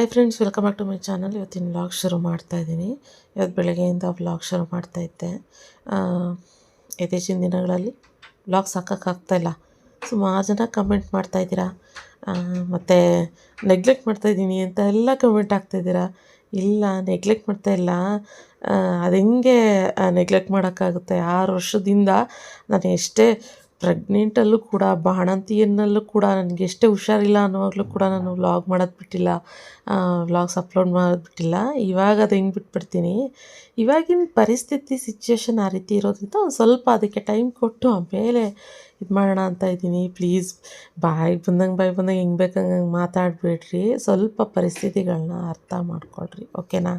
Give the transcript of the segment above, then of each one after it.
Hi friends welcome back to my channel ಇವತ್ತಿನ vlog ಶುರು ಮಾಡ್ತಾ ಇದ್ದೀನಿ. ಇವತ್ತು ಬೆಳಗ್ಗೆಯಿಂದ ವ್ಲಾಗ್ ಶುರು ಮಾಡ್ತಾ ಇದ್ದೆ. ಇತ್ತೀಚಿನ ದಿನಗಳಲ್ಲಿ ವ್ಲಾಗ್ ಸಾಕೋಕ್ಕಾಗ್ತಾಯಿಲ್ಲ ಸುಮಾರು ಜನ ಕಮೆಂಟ್ ಮಾಡ್ತಾ ಇದ್ದೀರಾ? ಮತ್ತು ನೆಗ್ಲೆಕ್ಟ್ ಮಾಡ್ತಾ ಇದ್ದೀನಿ ಅಂತ ಎಲ್ಲ ಕಮೆಂಟ್ ಆಗ್ತಾಯಿದ್ದೀರಾ ಇಲ್ಲ ನೆಗ್ಲೆಕ್ಟ್ ಮಾಡ್ತಾ ಇಲ್ಲ. ಅದು ಹೆಂಗೆ ನೆಗ್ಲೆಕ್ಟ್ ಮಾಡೋಕ್ಕಾಗುತ್ತೆ? ಆರು ವರ್ಷದಿಂದ ನಾನು ಎಷ್ಟೇ ಪ್ರೆಗ್ನೆಂಟಲ್ಲೂ ಕೂಡ, ಬಾಣಂತಿಯನ್ನಲ್ಲೂ ಕೂಡ ನನಗೆ ಎಷ್ಟೇ ಹುಷಾರಿಲ್ಲ ಅನ್ನೋವಾಗಲೂ ಕೂಡ ನಾನು ವ್ಲಾಗ್ ಮಾಡೋದು ಬಿಟ್ಟಿಲ್ಲ. ವ್ಲಾಗ್ಸ್ ಅಪ್ಲೋಡ್ ಮಾಡೋದು ಬಿಟ್ಟಿಲ್ಲ. ಇವಾಗ ಅದು ಹೆಂಗೆ ಬಿಟ್ಬಿಡ್ತೀನಿ? ಇವಾಗಿನ ಪರಿಸ್ಥಿತಿ ಸಿಚುವೇಶನ್ ಆ ರೀತಿ ಇರೋದ್ರಿಂದ ಒಂದು ಸ್ವಲ್ಪ ಅದಕ್ಕೆ ಟೈಮ್ ಕೊಟ್ಟು ಆಮೇಲೆ ಇದು ಮಾಡೋಣ ಅಂತ ಇದ್ದೀನಿ. ಪ್ಲೀಸ್ ಬಾಯ್ ಬಂದಂಗೆ ಬಾಯ್ ಬಂದಂಗೆ, ಹೆಂಗೆ ಬೇಕಂಗೆ ಹಂಗೆ ಮಾತಾಡಬೇಡ್ರಿ. ಸ್ವಲ್ಪ ಪರಿಸ್ಥಿತಿಗಳನ್ನ ಅರ್ಥ ಮಾಡ್ಕೊಳ್ರಿ, ಓಕೆನಾ?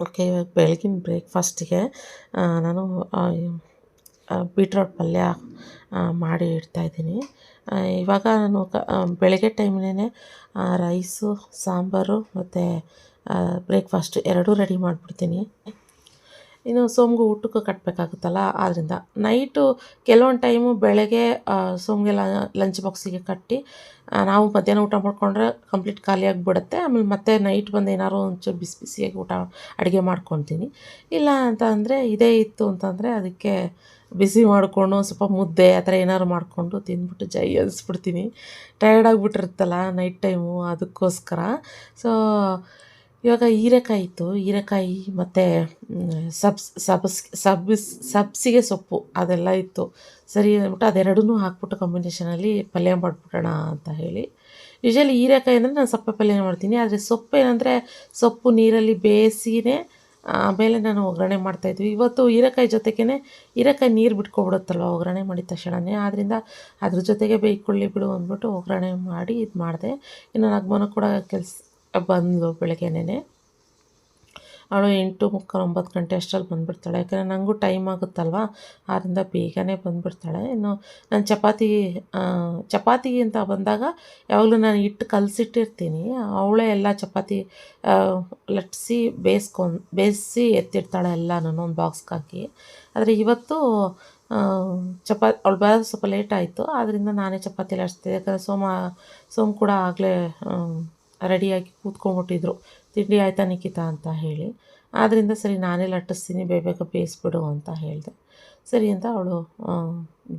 ಓಕೆ, ಇವಾಗ ಬೆಳಗಿನ ಬ್ರೇಕ್ಫಾಸ್ಟಿಗೆ ನಾನು ಬೀಟ್ರೋಟ್ ಪಲ್ಯ ಮಾಡಿ ಇಡ್ತಾ ಇದ್ದೀನಿ. ಇವಾಗ ನಾನು ಕ ಬೆಳಗ್ಗೆ ಟೈಮ್ನೇ ರೈಸು, ಸಾಂಬಾರು ಮತ್ತು ಬ್ರೇಕ್ಫಾಸ್ಟ್ ಎರಡೂ ರೆಡಿ ಮಾಡಿಬಿಡ್ತೀನಿ. ಇನ್ನು ಸೋಮ್ಗು ಊಟಕ್ಕೆ ಕಟ್ಟಬೇಕಾಗುತ್ತಲ್ಲ ಆದ್ದರಿಂದ ನೈಟು ಕೆಲವೊಂದು ಟೈಮು ಬೆಳಗ್ಗೆ ಸೋಮ್ಗೆ ಲಂಚ್ ಬಾಕ್ಸಿಗೆ ಕಟ್ಟಿ ನಾವು ಮಧ್ಯಾಹ್ನ ಊಟ ಮಾಡಿಕೊಂಡ್ರೆ ಕಂಪ್ಲೀಟ್ ಖಾಲಿಯಾಗಿಬಿಡುತ್ತೆ ಆಮೇಲೆ ಮತ್ತೆ ನೈಟ್ ಬಂದು ಏನಾದ್ರು ಒಂಚೂರು ಬಿಸಿ ಬಿಸಿಯಾಗಿ ಊಟ ಅಡುಗೆ ಮಾಡ್ಕೊತೀನಿ. ಇಲ್ಲ ಅಂತ ಅಂದರೆ ಇದೇ ಇತ್ತು ಅಂತಂದರೆ ಅದಕ್ಕೆ ಬಿಸಿ ಮಾಡಿಕೊಂಡು ಸ್ವಲ್ಪ ಮುದ್ದೆ ಆ ಥರ ಏನಾದ್ರು ಮಾಡಿಕೊಂಡು ತಿಂದ್ಬಿಟ್ಟು ಜೈ ಅನಿಸ್ಬಿಡ್ತೀನಿ. ಟಯರ್ಡ್ ಆಗಿಬಿಟ್ಟಿರುತ್ತಲ್ಲ ನೈಟ್ ಟೈಮು ಅದಕ್ಕೋಸ್ಕರ. ಸೊ ಇವಾಗ ಹೀರೆಕಾಯಿ ಇತ್ತು. ಹೀರೆಕಾಯಿ ಮತ್ತು ಸಬ್ಸ್ ಸಬ್ಸ್ ಸಬ್ಸ್, ಸಬ್ಸಿಗೆ ಸೊಪ್ಪು ಅದೆಲ್ಲ ಇತ್ತು. ಸರಿ ಅಂದ್ಬಿಟ್ಟು ಅದೆರಡೂ ಹಾಕ್ಬಿಟ್ಟು ಕಾಂಬಿನೇಷನಲ್ಲಿ ಪಲ್ಯ ಮಾಡಿಬಿಡೋಣ ಅಂತ ಹೇಳಿ. ಯೂಶಲಿ ಹೀರೆಕಾಯಿ ಅಂದರೆ ನಾನು ಸಪ್ಪೆ ಪಲ್ಯ ಮಾಡ್ತೀನಿ. ಆದರೆ ಸೊಪ್ಪು ಏನಂದರೆ ಸೊಪ್ಪು ನೀರಲ್ಲಿ ಬೇಯಿಸಿನೇ ಆಮೇಲೆ ನಾನು ಒಗ್ಗರಣೆ ಮಾಡ್ತಾಯಿದ್ವಿ ಇವತ್ತು ಹೀರೆಕಾಯಿ ಜೊತೆಗೇ ಹೀರೆಕಾಯಿ ನೀರು ಬಿಟ್ಕೊಬಿಡುತ್ತಲ್ವ ಒಗ್ಗರಣೆ ಮಾಡಿದ ತಕ್ಷಣವೇ ಆದ್ದರಿಂದ ಅದ್ರ ಜೊತೆಗೆ ಬೇಯ್ಕೊಳ್ಳಿ ಬಿಡು ಅಂದ್ಬಿಟ್ಟು ಒಗ್ಗರಣೆ ಮಾಡಿ ಇದು ಮಾಡಿದೆ ಇನ್ನು ನಗ್ಮನ ಕೂಡ ಕೆಲಸ ಬಂದಳು ಬೆಳಗ್ಗೆನೇ ಅವಳು ಎಂಟು ಮುಕ್ಕಾಲು ಒಂಬತ್ತು ಗಂಟೆ ಅಷ್ಟರಲ್ಲಿ ಬಂದುಬಿಡ್ತಾಳೆ. ಯಾಕಂದರೆ ನನಗೂ ಟೈಮ್ ಆಗುತ್ತಲ್ವ? ಆದ್ದರಿಂದ ಬೇಗನೆ ಬಂದುಬಿಡ್ತಾಳೆ. ಇನ್ನು ನಾನು ಚಪಾತಿ ಚಪಾತಿ ಅಂತ ಬಂದಾಗ ಯಾವಾಗಲೂ ನಾನು ಹಿಟ್ಟು ಕಲಸಿಟ್ಟಿರ್ತೀನಿ. ಅವಳೇ ಎಲ್ಲ ಚಪಾತಿ ಲಟ್ಸಿ ಬೇಯಿಸ್ಕೊಂಡು ಬೇಯಿಸಿ ಎತ್ತಿಡ್ತಾಳೆ ಎಲ್ಲನೂ ಒಂದು ಬಾಕ್ಸ್ಗೆ ಹಾಕಿ. ಆದರೆ ಇವತ್ತು ಚಪಾತಿ ಅವಳು ಬರೋದು ಸ್ವಲ್ಪ ಲೇಟ್ ಆಯಿತು. ಆದ್ದರಿಂದ ನಾನೇ ಚಪಾತಿ ಲಟ್ಸ್ತಿದ್ದೆ. ಯಾಕಂದರೆ ಸೋಮ, ಸೋಮ್ ಕೂಡ ಆಗಲೇ ರೆಡಿಯಾಗಿ ಕೂತ್ಕೊಂಡ್ಬಿಟ್ಟಿದ್ರು. ತಿಂಡಿ ಆಯ್ತಾ ನಿಖಿತಾ ಅಂತ ಹೇಳಿ. ಆದ್ದರಿಂದ ಸರಿ ನಾನೇ ಲಟ್ಟಿಸ್ತೀನಿ, ಬೇಗ ಬೇಯಿಸ್ಬಿಡು ಅಂತ ಹೇಳಿದೆ. ಸರಿ ಅಂತ ಅವಳು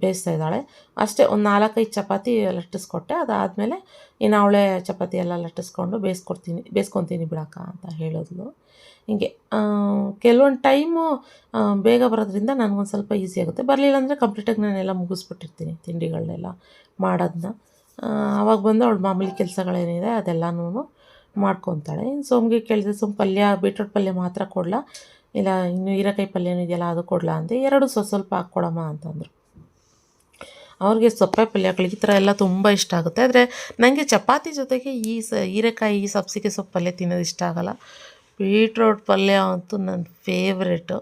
ಬೇಯಿಸ್ತಾ ಇದ್ದಾಳೆ. ಅಷ್ಟೇ ಒಂದು ನಾಲ್ಕೈದು ಚಪಾತಿ ಲಟ್ಟಿಸ್ಕೊಟ್ಟೆ. ಅದಾದಮೇಲೆ ಇನ್ನು ಅವಳೇ ಚಪಾತಿ ಎಲ್ಲ ಲಟ್ಟಿಸ್ಕೊಂಡು ಬೇಯಿಸ್ಕೊಡ್ತೀನಿ, ಬೇಯಿಸ್ಕೊತೀನಿ ಬಿಡಕ್ಕ ಅಂತ ಹೇಳಿದ್ಲು. ಹಿಂಗೆ ಕೆಲವೊಂದು ಟೈಮು ಬೇಗ ಬರೋದ್ರಿಂದ ನನಗೊಂದು ಸ್ವಲ್ಪ ಈಸಿ ಆಗುತ್ತೆ. ಬರಲಿಲ್ಲ ಅಂದರೆ ಕಂಪ್ಲೀಟಾಗಿ ನಾನೆಲ್ಲ ಮುಗಿಸ್ಬಿಟ್ಟಿರ್ತೀನಿ ತಿಂಡಿಗಳನ್ನೆಲ್ಲ ಮಾಡೋದನ್ನ ಆವಾಗ ಬಂದು ಅವಳು ಮಾಮೂಲಿ ಕೆಲಸಗಳೇನಿದೆ ಅದೆಲ್ಲನೂ ಮಾಡ್ಕೊತಾಳೆ. ಇನ್ನು ಸೋಮ್ಗೆ ಕೇಳಿದೆ ಸೋಮ್ ಪಲ್ಯ ಬೀಟ್ರೋಟ್ ಪಲ್ಯ ಮಾತ್ರ ಕೊಡಲ? ಇಲ್ಲ, ಇನ್ನು ಹೀರೆಕಾಯಿ ಪಲ್ಯನೂ ಇದೆಯಲ್ಲ, ಅದು ಕೊಡಲಾ? ಅಂತ ಎರಡು ಸ್ವಲ್ಪ ಸ್ವಲ್ಪ ಹಾಕ್ಕೊಡಮ್ಮ ಅಂತಂದರು. ಅವ್ರಿಗೆ ಸೊಪ್ಪೆ ಪಲ್ಯಗಳು ಈ ಥರ ಎಲ್ಲ ತುಂಬ ಇಷ್ಟ ಆಗುತ್ತೆ. ಆದರೆ ನನಗೆ ಚಪಾತಿ ಜೊತೆಗೆ ಈ ಸ, ಹೀರೆಕಾಯಿ ಸಬ್ಸಿಗೆ ಸೊಪ್ಪು ಪಲ್ಯ ತಿನ್ನೋದು ಇಷ್ಟ ಆಗಲ್ಲ. ಬೀಟ್ರೋಟ್ ಪಲ್ಯ ಅಂತೂ ನನ್ನ ಫೇವ್ರೇಟು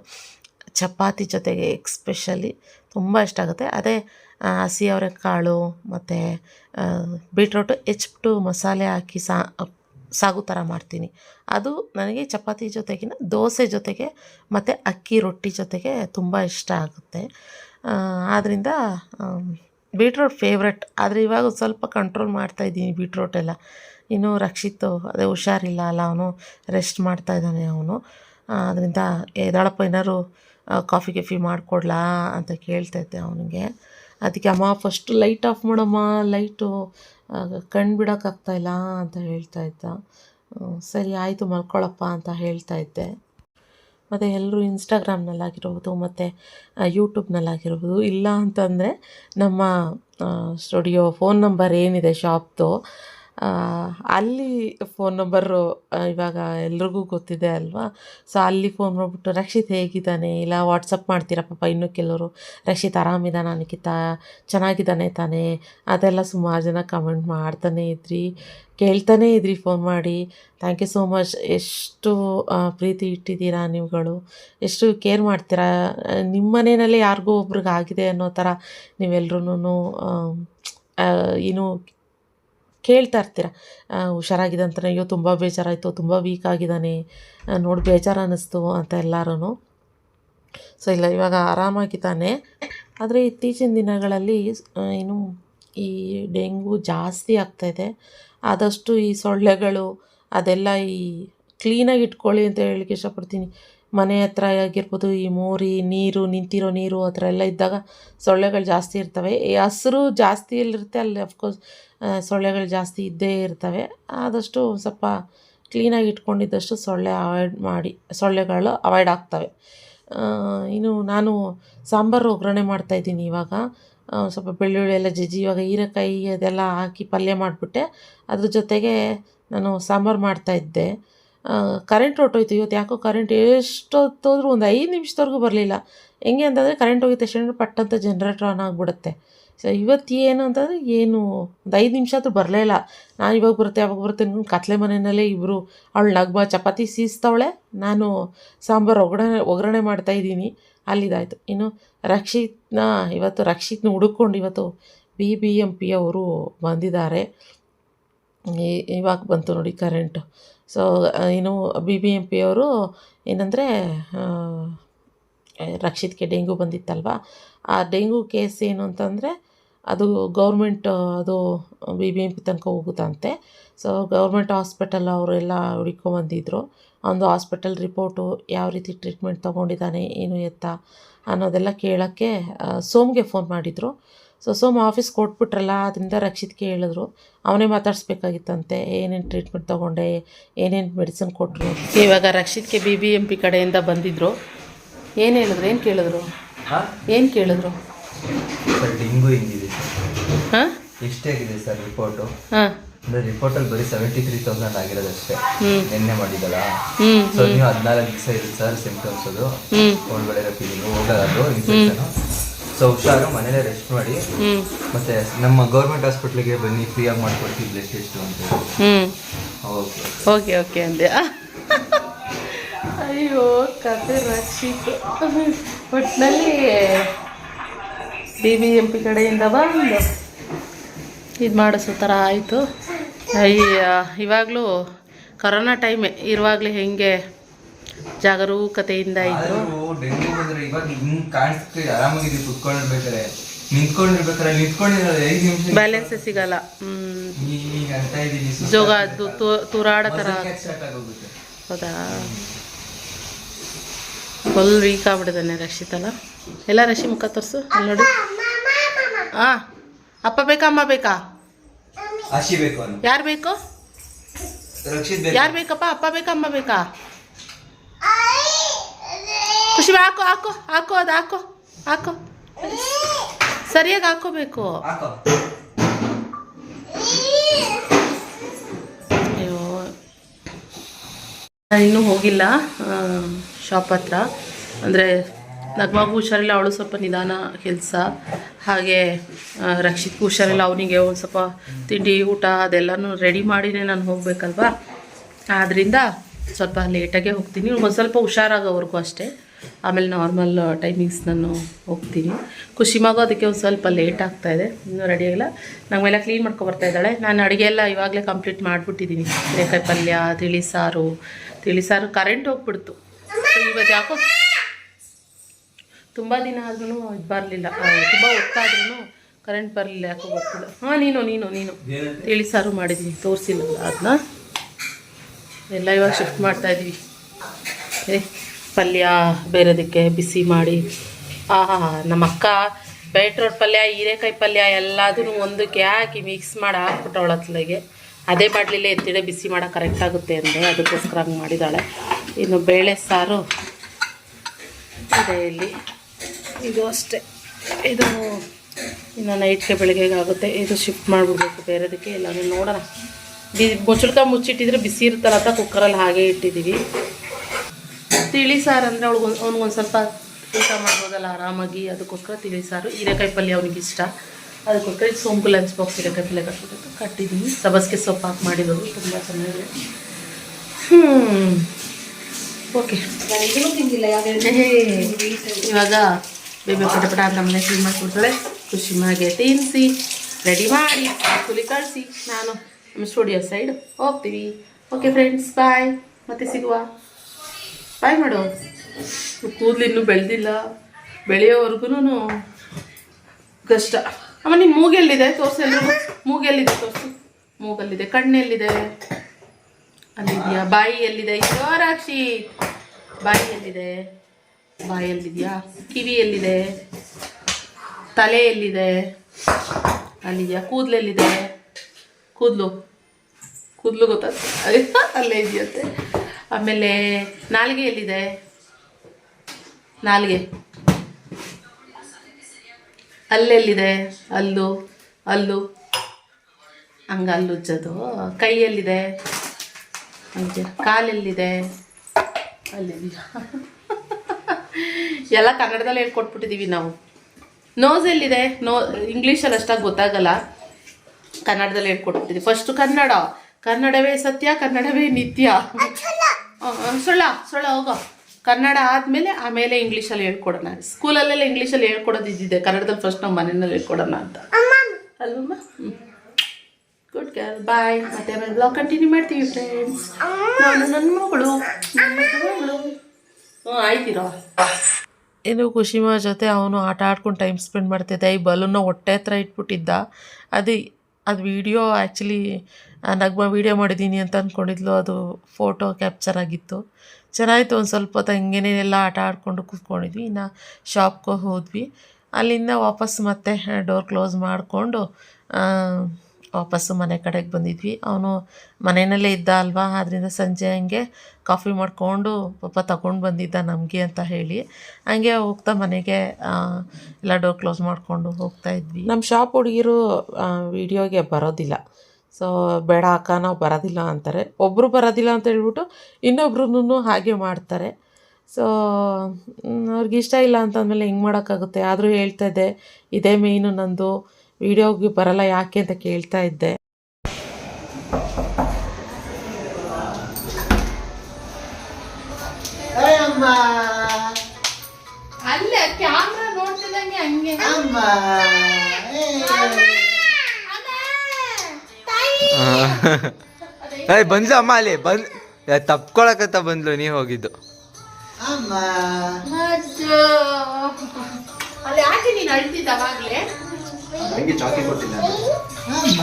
ಚಪಾತಿ ಜೊತೆಗೆ ಎಕ್ಸ್ಪೆಷಲಿ ತುಂಬ ಇಷ್ಟ ಆಗುತ್ತೆ. ಅದೇ ಹಸಿ ಅವರೆಕಾಳು ಮತ್ತು ಬೀಟ್ರೋಟು ಹೆಚ್ಚಿಬಿಟ್ಟು ಮಸಾಲೆ ಹಾಕಿ ಸಾ ಸಾಗು ಥರ ಮಾಡ್ತೀನಿ. ಅದು ನನಗೆ ಚಪಾತಿ ಜೊತೆಗಿನ ದೋಸೆ ಜೊತೆಗೆ ಮತ್ತು ಅಕ್ಕಿ ರೊಟ್ಟಿ ಜೊತೆಗೆ ತುಂಬ ಇಷ್ಟ ಆಗುತ್ತೆ. ಆದ್ದರಿಂದ ಬೀಟ್ರೋಟ್ ಫೇವ್ರೆಟ್ ಆದರೆ ಇವಾಗ ಸ್ವಲ್ಪ ಕಂಟ್ರೋಲ್ ಮಾಡ್ತಾಯಿದ್ದೀನಿ ಬೀಟ್ರೋಟ್ ಎಲ್ಲ. ಇನ್ನು ರಕ್ಷಿತ್, ಅದೇ ಹುಷಾರಿಲ್ಲ ಅಲ್ಲ ಅವನು ರೆಸ್ಟ್ ಮಾಡ್ತಾ ಇದ್ದಾನೆ ಅವನು. ಅದರಿಂದ ಎದಾಳಪ್ಪ ಏನಾದ್ರು ಕಾಫಿ ಗಿಫಿ ಮಾಡಿಕೊಡ್ಲಾ ಅಂತ ಕೇಳ್ತಾ ಅವನಿಗೆ. ಅದಕ್ಕೆ ಅಮ್ಮ ಫಸ್ಟು ಲೈಟ್ ಆಫ್ ಮಾಡಮ್ಮ ಲೈಟು ಕಣ್ಣು ಬಿಡೋಕ್ಕಾಗ್ತಾಯಿಲ್ಲ ಅಂತ ಹೇಳ್ತಾ ಇದ್ದ. ಸರಿ ಆಯಿತು ಮಲ್ಕೊಳ್ಳಪ್ಪ ಅಂತ ಹೇಳ್ತಾ ಇದ್ದೆ. ಮತ್ತು ಎಲ್ಲರೂ ಇನ್ಸ್ಟಾಗ್ರಾಮ್ನಲ್ಲಾಗಿರ್ಬೋದು, ಮತ್ತು ಯೂಟ್ಯೂಬ್ನಲ್ಲಾಗಿರ್ಬೋದು, ಇಲ್ಲ ಅಂತಂದರೆ ನಮ್ಮ ಸ್ಟುಡಿಯೋ ಫೋನ್ ನಂಬರ್ ಏನಿದೆ ಶಾಪ್ದು ಅಲ್ಲಿ ಫೋನ್ ನಂಬರು ಇವಾಗ ಎಲ್ರಿಗೂ ಗೊತ್ತಿದೆ ಅಲ್ವಾ? ಸೊ ಅಲ್ಲಿ ಫೋನ್ ಮಾಡಿಬಿಟ್ಟು ರಕ್ಷಿತ್ ಹೇಗಿದ್ದಾನೆ? ಇಲ್ಲ ವಾಟ್ಸಪ್ ಮಾಡ್ತೀರಾ ಪಾಪ ಇನ್ನೂ ಕೆಲವರು? ರಕ್ಷಿತ್ ಆರಾಮಿದ್ದಾನ ಅನಿಕಿತ? ಚೆನ್ನಾಗಿದ್ದಾನೆ ತಾನೇ? ಅದೆಲ್ಲ ಸುಮಾರು ಜನ ಕಮೆಂಟ್ ಮಾಡ್ತಾನೆ ಇದ್ರಿ. ಕೇಳ್ತಾನೇ ಇದ್ರಿ ಫೋನ್ ಮಾಡಿ. ಥ್ಯಾಂಕ್ ಯು ಸೋ ಮಚ್ ಎಷ್ಟು ಪ್ರೀತಿ ಇಟ್ಟಿದ್ದೀರಾ ನೀವುಗಳು? ಎಷ್ಟು ಕೇರ್ ಮಾಡ್ತೀರಾ? ನಿಮ್ಮ ಮನೆಯಲ್ಲೇ ಯಾರಿಗೂ ಒಬ್ರಿಗೆ ಆಗಿದೆ ಅನ್ನೋ ಥರ ನೀವೆಲ್ರೂ ಏನು ಕೇಳ್ತಾ ಇರ್ತೀರ. ಹುಷಾರಾಗಿದೆ ಅಂತಾನೆ, ಅಯ್ಯೋ, ತುಂಬ ಬೇಜಾರಾಯಿತು, ತುಂಬ ವೀಕ್ ಆಗಿದ್ದಾನೆ ನೋಡಿ ಬೇಜಾರು ಅನ್ನಿಸ್ತು ಅಂತ ಎಲ್ಲರೂ ಸೊ ಇಲ್ಲ, ಇವಾಗ ಆರಾಮಾಗಿದ್ದಾನೆ ಆದರೆ ಇತ್ತೀಚಿನ ದಿನಗಳಲ್ಲಿ ಏನು ಈ ಡೆಂಗು ಜಾಸ್ತಿ ಆಗ್ತಾಯಿದೆ ಆದಷ್ಟು ಈ ಸೊಳ್ಳೆಗಳು, ಅದೆಲ್ಲ ಈ ಕ್ಲೀನಾಗಿ ಇಟ್ಕೊಳ್ಳಿ ಅಂತ ಹೇಳಲಿಕ್ಕೆ ಇಷ್ಟಪಡ್ತೀನಿ. ಮನೆ ಹತ್ರ ಆಗಿರ್ಬೋದು, ಈ ಮೋರಿ, ನೀರು, ನಿಂತಿರೋ ನೀರು, ಆ ಥರ ಎಲ್ಲ ಇದ್ದಾಗ ಸೊಳ್ಳೆಗಳು ಜಾಸ್ತಿ ಇರ್ತವೆ. ಈ ಹಸ್ರು ಜಾಸ್ತಿ ಎಲ್ಲಿರುತ್ತೆ ಅಲ್ಲಿ ಅಫ್ಕೋರ್ಸ್ ಸೊಳ್ಳೆಗಳು ಜಾಸ್ತಿ ಇದ್ದೇ ಇರ್ತವೆ. ಆದಷ್ಟು ಸ್ವಲ್ಪ ಕ್ಲೀನಾಗಿ ಇಟ್ಕೊಂಡಿದ್ದಷ್ಟು ಸೊಳ್ಳೆ ಅವಾಯ್ಡ್ ಮಾಡಿ, ಸೊಳ್ಳೆಗಳು ಅವಾಯ್ಡ್ ಆಗ್ತವೆ. ಇನ್ನು ನಾನು ಸಾಂಬಾರು ಒಗ್ಗರಣೆ ಮಾಡ್ತಾಯಿದ್ದೀನಿ ಇವಾಗ. ಸ್ವಲ್ಪ ಬೆಳ್ಳುಳ್ಳಿ, ಎಲ್ಲ ಜಜ್ಜಿ, ಇವಾಗ ಹೀರೆಕಾಯಿ ಅದೆಲ್ಲ ಹಾಕಿ ಪಲ್ಯ ಮಾಡಿಬಿಟ್ಟೆ. ಅದ್ರ ಜೊತೆಗೆ ನಾನು ಸಾಂಬಾರು ಮಾಡ್ತಾಯಿದ್ದೆ ಕರೆಂಟ್ ಹೊರ್ಟೋಯ್ತು. ಇವತ್ತು ಯಾಕೋ ಕರೆಂಟ್ ಎಷ್ಟೊತ್ತೋದ್ರೂ ಒಂದು ಐದು ನಿಮಿಷದವರೆಗೂ ಬರಲಿಲ್ಲ. ಹೆಂಗೆ ಅಂತಂದರೆ ಕರೆಂಟ್ ಹೋಗಿದ ತಕ್ಷಣ ಪಟ್ಟಂತ ಜನ್ರೇಟ್ರ್ ಆನ್ ಆಗಿಬಿಡುತ್ತೆ. ಸೊ ಇವತ್ತು ಏನು ಅಂತಂದರೆ ಏನು, ಒಂದು ಐದು ನಿಮಿಷ ಆದರೂ ಬರಲೇ ಇಲ್ಲ. ನಾನು ಇವಾಗ ಬರುತ್ತೆ ಯಾವಾಗ ಬರುತ್ತೆ ಅನ್ಕೊಂಡು ಕತ್ಲೆ ಮನೆಯಲ್ಲೇ ಇಬ್ಬರು ಅವಳು ನಗ್ಮ, ಚಪಾತಿ ಸೀಸ್ತವಳೆ. ನಾನು ಸಾಂಬಾರು ಒಗ್ಗರಣೆ ಒಗ್ಗರಣೆ ಮಾಡ್ತಾಯಿದ್ದೀನಿ ಅಲ್ಲಿದಾಯಿತು. ಇನ್ನು ರಕ್ಷಿತ್ನ, ಇವತ್ತು ರಕ್ಷಿತ್ನ ಹುಡುಕೊಂಡು ಇವತ್ತು ಬಿ ಬಿ ಎಂ ಪಿ ಅವರು ಬಂದಿದ್ದಾರೆ. ಇವಾಗ ಬಂತು ನೋಡಿ ಕರೆಂಟು ಸೊ ಇನ್ನು ಬಿ ಬಿ ಎಂ ಪಿ ಅವರು ಏನಂದರೆ ರಕ್ಷಿತ್ಗೆ ಡೆಂಗು ಬಂದಿತ್ತಲ್ವ? ಆ ಡೆಂಗು ಕೇಸ್ ಏನು ಅಂತಂದರೆ ಅದು ಗೌರ್ಮೆಂಟ್ ಅದು ಬಿ ಬಿ ಎಂ ಪಿ ತನಕ ಹೋಗುತ್ತಂತೆ. ಸೊ ಗೌರ್ಮೆಂಟ್ ಹಾಸ್ಪಿಟಲ್ ಅವರೆಲ್ಲ ಹುಡ್ಕೊಂಬಂದಿದ್ರು ಒಂದು ಹಾಸ್ಪಿಟಲ್ ರಿಪೋರ್ಟು ಯಾವ ರೀತಿ ಟ್ರೀಟ್ಮೆಂಟ್ ತೊಗೊಂಡಿದ್ದಾನೆ ಏನು ಎತ್ತ ಅನ್ನೋದೆಲ್ಲ ಕೇಳೋಕ್ಕೆ ಸೋಮ್ಗೆ ಫೋನ್ ಮಾಡಿದರು. ಸೊ ಸೋಮ್ ಆಫೀಸ್ ಕೊಟ್ಬಿಟ್ರಲ್ಲ ಅದರಿಂದ ರಕ್ಷಿತ್ಗೆ ಹೇಳಿದ್ರು. ಅವನೇ ಮಾತಾಡಿಸ್ಬೇಕಾಗಿತ್ತಂತೆ ಏನೇನು ಟ್ರೀಟ್ಮೆಂಟ್ ತೊಗೊಂಡೆ ಏನೇನು ಮೆಡಿಸಿನ್ ಕೊಟ್ಟರು ಇವಾಗ ರಕ್ಷಿತ್ಗೆ ಬಿ ಬಿ ಎಂ ಪಿ ಕಡೆಯಿಂದ ಬಂದಿದ್ದರು ಏನು ಹೇಳಿದ್ರು ಏನು ಕೇಳಿದ್ರು? ಏನು ಕೇಳಿದ್ರು? ಸರ್ ಇಷ್ಟೇ ಆಗಿದೆ ಸರ್ ಹಾಂ ರಿಪೋರ್ಟು ಹಾಂ. ಅಂದರೆ ರಿಪೋರ್ಟಲ್ಲಿ ಬರೀ ಸೆವೆಂಟಿ ತ್ರೀ ತೌಸಂಡ್ ಆಗಿರೋದಷ್ಟೇ ನಿನ್ನೆ ಮಾಡಿದ್ದಲ್ಲ? ಸೊ ನೀವು ಹದಿನಾಲ್ಕು ದಿವಸ ಇದೆ ಸರ್ ಸಿಂಪ್ಟಮ್ಸ್ ಅದು. ಒಳಗಡೆ ಫೀಲಿಂಗ್ ಹೋಗೋದು ಇನ್ಫೆಕ್ಷನು ಸೊ ಹುಷಾರು ಮನೇಲೆ ರೆಸ್ಟ್ ಮಾಡಿ. ಮತ್ತೆ ನಮ್ಮ ಗೌರ್ಮೆಂಟ್ ಹಾಸ್ಪಿಟ್ಲಿಗೆ ಬನ್ನಿ ಫ್ರೀಯಾಗಿ ಮಾಡ್ಕೊಡ್ತೀವಿ ಬ್ಲಡ್ ಟೆಸ್ಟ್ ಅಂತ ಓಕೆ ಓಕೆ ಓಕೆ ಅಂದೆ. ಅಯ್ಯೋ ಕತೆ ರಕ್ಷಿತು ಒಟ್ಟಿನಲ್ಲಿ ಬಿ ಬಿ ಎಂ ಪಿ ಕಡೆಯಿಂದ ಬಂದು ಇದು ಮಾಡಿಸೋ ಥರ ಆಯಿತು. ಇವಾಗಲೂ ಕರೋನಾ ಟೈಮೇ ಇರುವಾಗಲೇ ಹೆಂಗೆ ಜಾಗರೂಕತೆಯಿಂದ ಇದ್ರು ಬ್ಯಾಲೆನ್ಸ್ ಇವಾಗ ಹಿಂಗ್ ಕಾಣಿಸ್ತೀವಿ ಆರಾಮಾಗಿದೆ ಕುತ್ಕೊಂಡಿರ್ಬೇಕಾರೆ ನಿಂತ್ಕೊಂಡಿರ್ಬೇಕಾರೆ ನಿಂತ್ಕೊಂಡಿರೋದು ಐದು ನಿಮಿಷ ಬ್ಯಾಲೆನ್ಸೇ ಸಿಗಲ್ಲ. ಜೋಗ ಅದು ತು- ತೂರಾಡೋ ಥರ ಹೌದಾ? ಫುಲ್ ವೀಕ್ ಆಗ್ಬಿಟ್ಟಿದ್ದಾನೆ ರಕ್ಷಿತ್ ಅಲ್ಲ ಎಲ್ಲ ರಶಿ ಮುಖ ತೋರಿಸು ಅಲ್ಲಿ ನೋಡಿ. ಹಾಂ ಅಪ್ಪ ಬೇಕಾ ಅಮ್ಮ ಬೇಕಾ? ಹಸಿ ಬೇಕು ಯಾರು ಬೇಕು? ರಕ್ಷಿತ್ ಬೇಕು. ಯಾರು ಬೇಕಪ್ಪ? ಅಪ್ಪ ಬೇಕಾ ಅಮ್ಮ ಬೇಕಾ? ಖುಷಿ ಹಾಕು ಹಾಕೋ ಹಾಕೋ ಅದು ಹಾಕು ಹಾಕು. ಸರಿಯಾಗಿ ಹಾಕೋಬೇಕು. ಹಾಕೋ. ಅಯ್ಯೋ. ನಾನು ಇನ್ನೂ ಹೋಗಿಲ್ಲ ಶಾಪ್ ಹತ್ರ. ಅಂದರೆ ನಗ್ಮಗೂ ಹುಷಾರಿಲ್ಲ ಅವಳು ಸ್ವಲ್ಪ ನಿಧಾನ ಕೆಲಸ. ಹಾಗೆ ರಕ್ಷಿತ್ಗೂ ಹುಷಾರಿಲ್ಲ ಅವನಿಗೆ ಒಂದು ಸ್ವಲ್ಪ ತಿಂಡಿ, ಊಟ ಅದೆಲ್ಲನೂ ರೆಡಿ ಮಾಡಿನೇ ನಾನು ಹೋಗಬೇಕಲ್ವಾ? ಆದ್ದರಿಂದ ಸ್ವಲ್ಪ ಲೇಟಾಗೆ ಹೋಗ್ತೀನಿ. ಒಂದು ಸ್ವಲ್ಪ ಹುಷಾರಾಗೋವರೆಗೂ ಅಷ್ಟೇ. ಆಮೇಲೆ ನಾರ್ಮಲ್ ಟೈಮಿಂಗ್ಸ್ ನಾನು ಹೋಗ್ತೀನಿ. ಖುಷಿ ಮಗು ಅದಕ್ಕೆ ಒಂದು ಸ್ವಲ್ಪ ಲೇಟ್ ಆಗ್ತಾಯಿದೆ ಇನ್ನೂ ರೆಡಿ ಆಗಿಲ್ಲ. ನಮ್ಮೆಲ್ಲ ಕ್ಲೀನ್ ಮಾಡ್ಕೊ ಬರ್ತಾ ಇದ್ದಾಳೆ. ನಾನು ಅಡುಗೆ ಎಲ್ಲ ಇವಾಗಲೇ ಕಂಪ್ಲೀಟ್ ಮಾಡಿಬಿಟ್ಟಿದ್ದೀನಿ. ಹೀರೆಕಾಯಿ ಪಲ್ಯ ತಿಳಿ ಸಾರು ತಿಳಿ ಸಾರು ಕರೆಂಟ್ ಹೋಗ್ಬಿಡ್ತು ಇವತ್ತು ಯಾಕೋ ತುಂಬ ದಿನ ಆದ್ರೂ ಇದು ಬರಲಿಲ್ಲ. ತುಂಬ ಹೊತ್ತಾದ್ರೂ ಕರೆಂಟ್ ಬರಲಿಲ್ಲ ಯಾಕೋ ಗೊತ್ತಿಲ್ಲ. ಹಾಂ ನೀನು ನೀನು ನೀನು. ತಿಳಿ ಸಾರು ಮಾಡಿದ್ದೀನಿ ತೋರಿಸಿಲ್ಲ ಅದನ್ನ ಎಲ್ಲ ಇವಾಗ ಶಿಫ್ಟ್ ಮಾಡ್ತಾ ಇದೀವಿ. ಏ ಪಲ್ಯ ಬೇರೆದಕ್ಕೆ ಬಿಸಿ ಮಾಡಿ. ಆಹಾ ನಮ್ಮ ಅಕ್ಕ ಬೀಟ್ರೋಟ್ ಪಲ್ಯ ಹೀರೆಕಾಯಿ ಪಲ್ಯ ಎಲ್ಲದೂ ಒಂದಕ್ಕೆ ಹಾಕಿ ಮಿಕ್ಸ್ ಮಾಡಿ ಹಾಕ್ಬಿಟ್ಟವಳ ಹತ್ಲಿಗೆ. ಅದೇ ಮಾಡಲಿಲ್ಲ ಎತ್ತಿಡೆ ಬಿಸಿ ಮಾಡೋಕೆ ಕರೆಕ್ಟ್ ಆಗುತ್ತೆ ಅಂದೆ. ಅದಕ್ಕೋಸ್ಕರ ಹಂಗೆ ಮಾಡಿದ್ದಾಳೆ ಇನ್ನು ಬೇಳೆ ಸಾರು ಇದೆ ಇಲ್ಲಿ. ಇದು ಅಷ್ಟೇ. ಇದು ಇನ್ನು ನೈಟ್ಗೆ ಬೆಳಗ್ಗೆಗೆ ಆಗುತ್ತೆ ಇದು ಶಿಫ್ಟ್ ಮಾಡಿಬಿಡ್ಬೇಕು ಬೇರೆದಕ್ಕೆ. ಎಲ್ಲಾನು ನೋಡೋಣ. ಬಿ ಮುಚ್ಚಳ್ಕ ಮುಚ್ಚಿಟ್ಟಿದ್ರೆ ಬಿಸಿ ಇರುತ್ತಲ್ಲ ಅಂತ ಕುಕ್ಕರಲ್ಲಿ ಹಾಗೆ ಇಟ್ಟಿದ್ದೀವಿ ತಿಳಿ ಸಾರು ಅಂದರೆ ಅವ್ಳಿಗೆ ಒಂದು ಅವ್ನಿಗೊಂದು ಸ್ವಲ್ಪ ಊಟ ಮಾಡ್ಬೋದಲ್ಲ ಆರಾಮಾಗಿ. ಅದಕ್ಕೋಸ್ಕರ ತಿಳಿ ಸಾರು. ಹೀರೆಕಾಯಿ ಪಲ್ಯ ಅವ್ನಿಗೆ ಇಷ್ಟ. ಅದಕ್ಕೋಸ್ಕರ ಇದು ಸೋಂಕು ಲಂಚ್ ಬಾಕ್ಸ್ ಹೀರೆಕಾಯಿ ಪಲ್ಯ ಕಟ್ಬಿಟ್ಟು ಕಟ್ಟಿದ್ದೀನಿ ಸಬಸ್ಗೆ ಸೊಪ್ಪು ಹಾಕಿ ಮಾಡಿದವರು ತುಂಬ ಚೆನ್ನಾಗಿದೆ. ಹ್ಞೂ ಓಕೆ. ಇವಾಗ ಬೇಬೆ ಪಟ ಅಂತ ಮನೆ ಕ್ಲೀನ್ ಮಾಡಿಕೊಡ್ತಾಳೆ. ಖುಷಿ ಮನೆಗೆ ತಿನ್ನಿಸಿ ರೆಡಿ ಮಾಡಿ ಕುಲಿ ಕಳಿಸಿ. ನಾನು ನಮ್ಮ ಸ್ಟುಡಿಯೋ ಸೈಡ್ ಹೋಗ್ತೀವಿ. ಓಕೆ ಫ್ರೆಂಡ್ಸ್ ಬಾಯ್ ಮತ್ತೆ ಸಿಗುವ. ಬಾಯ್ ಮಾಡು. ಕೂದಲು ಇನ್ನೂ ಬೆಳೆದಿಲ್ಲ. ಬೆಳೆಯೋವರೆಗೂ ಕಷ್ಟ. ಅಮ್ಮ ನಿಮ್ಮ ಮೂಗೆಲ್ಲಿದೆ ತೋರಿಸಲ್ಲ ಮೂಗೆಲ್ಲಿದೆ ತೋರಿಸು. ಮೂಗಲ್ಲಿದೆ, ಕಣ್ಣೆಲ್ಲಿದೆ? ಅಲ್ಲಿದೆಯಾ? ಬಾಯಿ ಎಲ್ಲಿದೆ? ಯೋರಾಕ್ಷಿ ಬಾಯಿ ಎಲ್ಲಿದೆ? ಬಾಯಿ ಕಿವಿಯಲ್ಲಿದೆ. ಕಿವಿ ಎಲ್ಲಿದೆ ತಲೆ ಎಲ್ಲಿದೆ ಅಲ್ಲಿದ್ಯಾ? ಕೂದಲು ಎಲ್ಲಿದೆ ಕೂದಲು. ಕೂದಲು ಗೊತ್ತಾಗ್ತದೆ ಅಲ್ಲೇ ಇದೆಯಂತೆ. ಆಮೇಲೆ ನಾಲಿಗೆ ಎಲ್ಲಿದೆ ನಾಲಿಗೆ. ಅಲ್ಲೆಲ್ಲಿದೆ? ಅಲ್ಲು. ಅಲ್ಲು. ಹಂಗ ಅಲ್ಲುಜ್ಜೋದು ಕೈಯಲ್ಲಿದೆ. ಹಂಗೆ ಕಾಲೆಲ್ಲಿದೆ. ಅಲ್ಲಿದೆಯಾ ಎಲ್ಲ ಕನ್ನಡದಲ್ಲಿ ಹೇಳ್ಕೊಟ್ಬಿಟ್ಟಿದ್ದೀವಿ ನಾವು. ನೋಸ್ ಎಲ್ಲಿದೆ? ನೋ ಇಂಗ್ಲೀಷಲ್ಲಿ ಅಷ್ಟಾಗಿ ಗೊತ್ತಾಗಲ್ಲ. ಕನ್ನಡದಲ್ಲಿ ಹೇಳ್ಕೊಟ್ಬಿಟ್ಟಿದ್ದೀವಿ ಫಸ್ಟು ಕನ್ನಡ. ಕನ್ನಡವೇ ಸತ್ಯ ಕನ್ನಡವೇ ನಿತ್ಯ. ಸೊಳ್ಳ ಸೊಳ್ಳ ಹೋಗೋ. ಕನ್ನಡ ಆದಮೇಲೆ ಆಮೇಲೆ ಇಂಗ್ಲೀಷಲ್ಲಿ ಹೇಳ್ಕೊಡೋಣ. ಸ್ಕೂಲಲ್ಲೆಲ್ಲ ಇಂಗ್ಲೀಷಲ್ಲಿ ಹೇಳ್ಕೊಡೋದು ಇದ್ದಿದೆ ಕನ್ನಡದಲ್ಲಿ ಫಸ್ಟ್ ನಾವು ಮನೆಯಲ್ಲಿ ಹೇಳ್ಕೊಡೋಣ ಅಂತ. ಅಲ್ವಮ್ಮ? ಗುಡ್ ಗರ್ಲ್ ಬಾಯ್ ಮತ್ತೆ ಆಮೇಲೆ ಬ್ಲಾಗ್ ಕಂಟಿನ್ಯೂ ಮಾಡ್ತೀವಿ ಫ್ರೆಂಡ್ಸ್ ನಾನು ನನ್ನ ಮಗಳು. ನನ್ನ ಮಗಳು. ಹ್ಞೂ ಆಯ್ತಿರೋ? ಇನ್ನು ಖುಷಿಮ ಜೊತೆ ಅವನು ಆಟ ಆಡ್ಕೊಂಡು ಟೈಮ್ ಸ್ಪೆಂಡ್ ಮಾಡ್ತಿದ್ದೆ. ಈ ಬಲೂನ್ನ ಹೊಟ್ಟೆ ಹತ್ರ ಇಟ್ಬಿಟ್ಟಿದ್ದ. ಅದು ಅದು ವಿಡಿಯೋ ಆ್ಯಕ್ಚುಲಿ ನಗ್ಮ ವೀಡಿಯೋ ಮಾಡಿದ್ದೀನಿ ಅಂತ ಅಂದ್ಕೊಂಡಿದ್ಲು ಅದು ಫೋಟೋ ಕ್ಯಾಪ್ಚರ್ ಆಗಿತ್ತು. ಚೆನ್ನಾಗಿತ್ತು. ಒಂದು ಸ್ವಲ್ಪ ಹೊತ್ತು ಹಂಗೇನೆಲ್ಲ ಆಟ ಆಡ್ಕೊಂಡು ಕೂತ್ಕೊಂಡಿದ್ವಿ. ಇನ್ನು ಶಾಪ್ಗೆ ಹೋದ್ವಿ. ಅಲ್ಲಿಂದ ವಾಪಸ್ ಮತ್ತೆ ಡೋರ್ ಕ್ಲೋಸ್ ಮಾಡಿಕೊಂಡು ವಾಪಸ್ಸು ಮನೆ ಕಡೆಗೆ ಬಂದಿದ್ವಿ. ಅವನು ಮನೆಯಲ್ಲೇ ಇದ್ದ ಅಲ್ವಾ? ಆದ್ದರಿಂದ ಸಂಜೆ ಹಂಗೆ ಕಾಫಿ ಮಾಡಿಕೊಂಡು ಪಾಪ ತಗೊಂಡು ಬಂದಿದ್ದ ನಮಗೆ ಅಂತ ಹೇಳಿ ಹಂಗೆ ಹೋಗ್ತಾ ಮನೆಗೆ ಎಲ್ಲ ಡೋರ್ ಕ್ಲೋಸ್ ಮಾಡಿಕೊಂಡು ಹೋಗ್ತಾ ಇದ್ವಿ. ನಮ್ಮ ಶಾಪ್ ಹುಡುಗಿರು ವಿಡಿಯೋಗೆ ಬರೋದಿಲ್ಲ. ಸೊ ಬೇಡ ಅಕ್ಕ, ನಾವು ಬರೋದಿಲ್ಲ ಅಂತಾರೆ. ಒಬ್ಬರು ಬರೋದಿಲ್ಲ ಅಂತ ಹೇಳ್ಬಿಟ್ಟು ಇನ್ನೊಬ್ರು ಹಾಗೆ ಮಾಡ್ತಾರೆ. ಸೊ ಅವ್ರಿಗೆ ಇಷ್ಟ ಇಲ್ಲ ಅಂತಂದಮೇಲೆ ಹೆಂಗೆ ಮಾಡೋಕ್ಕಾಗುತ್ತೆ. ಆದರೂ ಹೇಳ್ತಾ ಇದೆ ಇದೇ ಮೇಯ್ನು ನಂದು ವಿಡಿಯೋಗೆ ಬರಲ್ಲ ಯಾಕೆ ಅಂತ ಕೇಳ್ತಾ ಇದ್ದೆ. ಅಲ್ಲೇ ಬಂದ್ಲು ಅಮ್ಮ ಅಲ್ಲಿ. ಬಂದ್ ತಪ್ಕೊಳಕತ್ತ ಬಂದ್ಲು ನೀ ಹೋಗಿದ್ದು. ಅಮ್ಮ. ಹಂಗೆ ಚಾಕಿ ಕೊಟ್ಟಿಲ್ಲ ಅಮ್ಮ.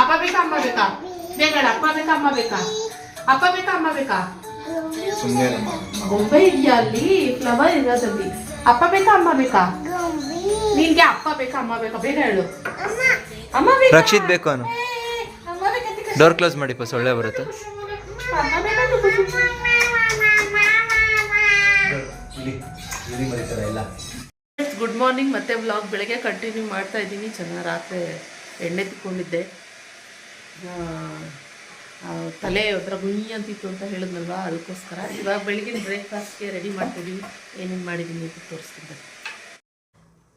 ಅಪ್ಪ ಬೇಕಾ ಅಮ್ಮ ಬೇಕಾ? ಬೇಡ ಅಪ್ಪ ಬೇಕಾ ಅಮ್ಮ ಬೇಕಾ? ಅಪ್ಪ ಬೇಕಾ ಅಮ್ಮ ಬೇಕಾ? ಸುಮ್ಮನೆ ಗೊಂಬೆ ಇದೆಯಾ ಅಲ್ಲಿ? ಫ್ಲವರ್ ಇರೋದಲ್ಲಿ ಅಪ್ಪ ಬೇಕಾ ಅಮ್ಮ ಬೇಕಾ? ನಿನ್ಗೆ ಅಪ್ಪ ಬೇಕಾ ಅಮ್ಮ ಬೇಕಾ? ಬೇಗ ಹೇಳು. ಅಮ್ಮ ಬೇಕಾ? ರಕ್ಷಿತ್ ಬೇಕು ಅನು ಡೋರ್ ಕ್ಲೋಸ್ ಮಾಡಿಪ್ಪ ಸೊಳ್ಳೆ ಬರುತ್ತೆ. ಇಲ್ಲಿ ಬರೀತಾರೆ ಎಲ್ಲ. ಗುಡ್ ಮಾರ್ನಿಂಗ್ ಮತ್ತೆ ವ್ಲಾಗ್ ಬೆಳಗ್ಗೆ ಕಂಟಿನ್ಯೂ ಮಾಡ್ತಾ ಇದ್ದೀನಿ. ಚೆನ್ನಾಗಿ ರಾತ್ರಿ ಎಣ್ಣೆ ತಿಕ್ಕೊಂಡಿದ್ದೆ. ತಲೆ ಒಂಥರ ಗುಂಯಿ ಅಂತಿತ್ತು ಅಂತ ಹೇಳಿದ್ನಲ್ವ? ಅದಕ್ಕೋಸ್ಕರ ಇವಾಗ ಬೆಳಗಿನ ಬ್ರೇಕ್ಫಾಸ್ಟ್ಗೆ ರೆಡಿ ಮಾಡ್ತಿದ್ದೀವಿ ಏನೇನು ಮಾಡಿದ್ದೀನಿ ಅಂತ ತೋರಿಸ್ತಿದ್ದೆ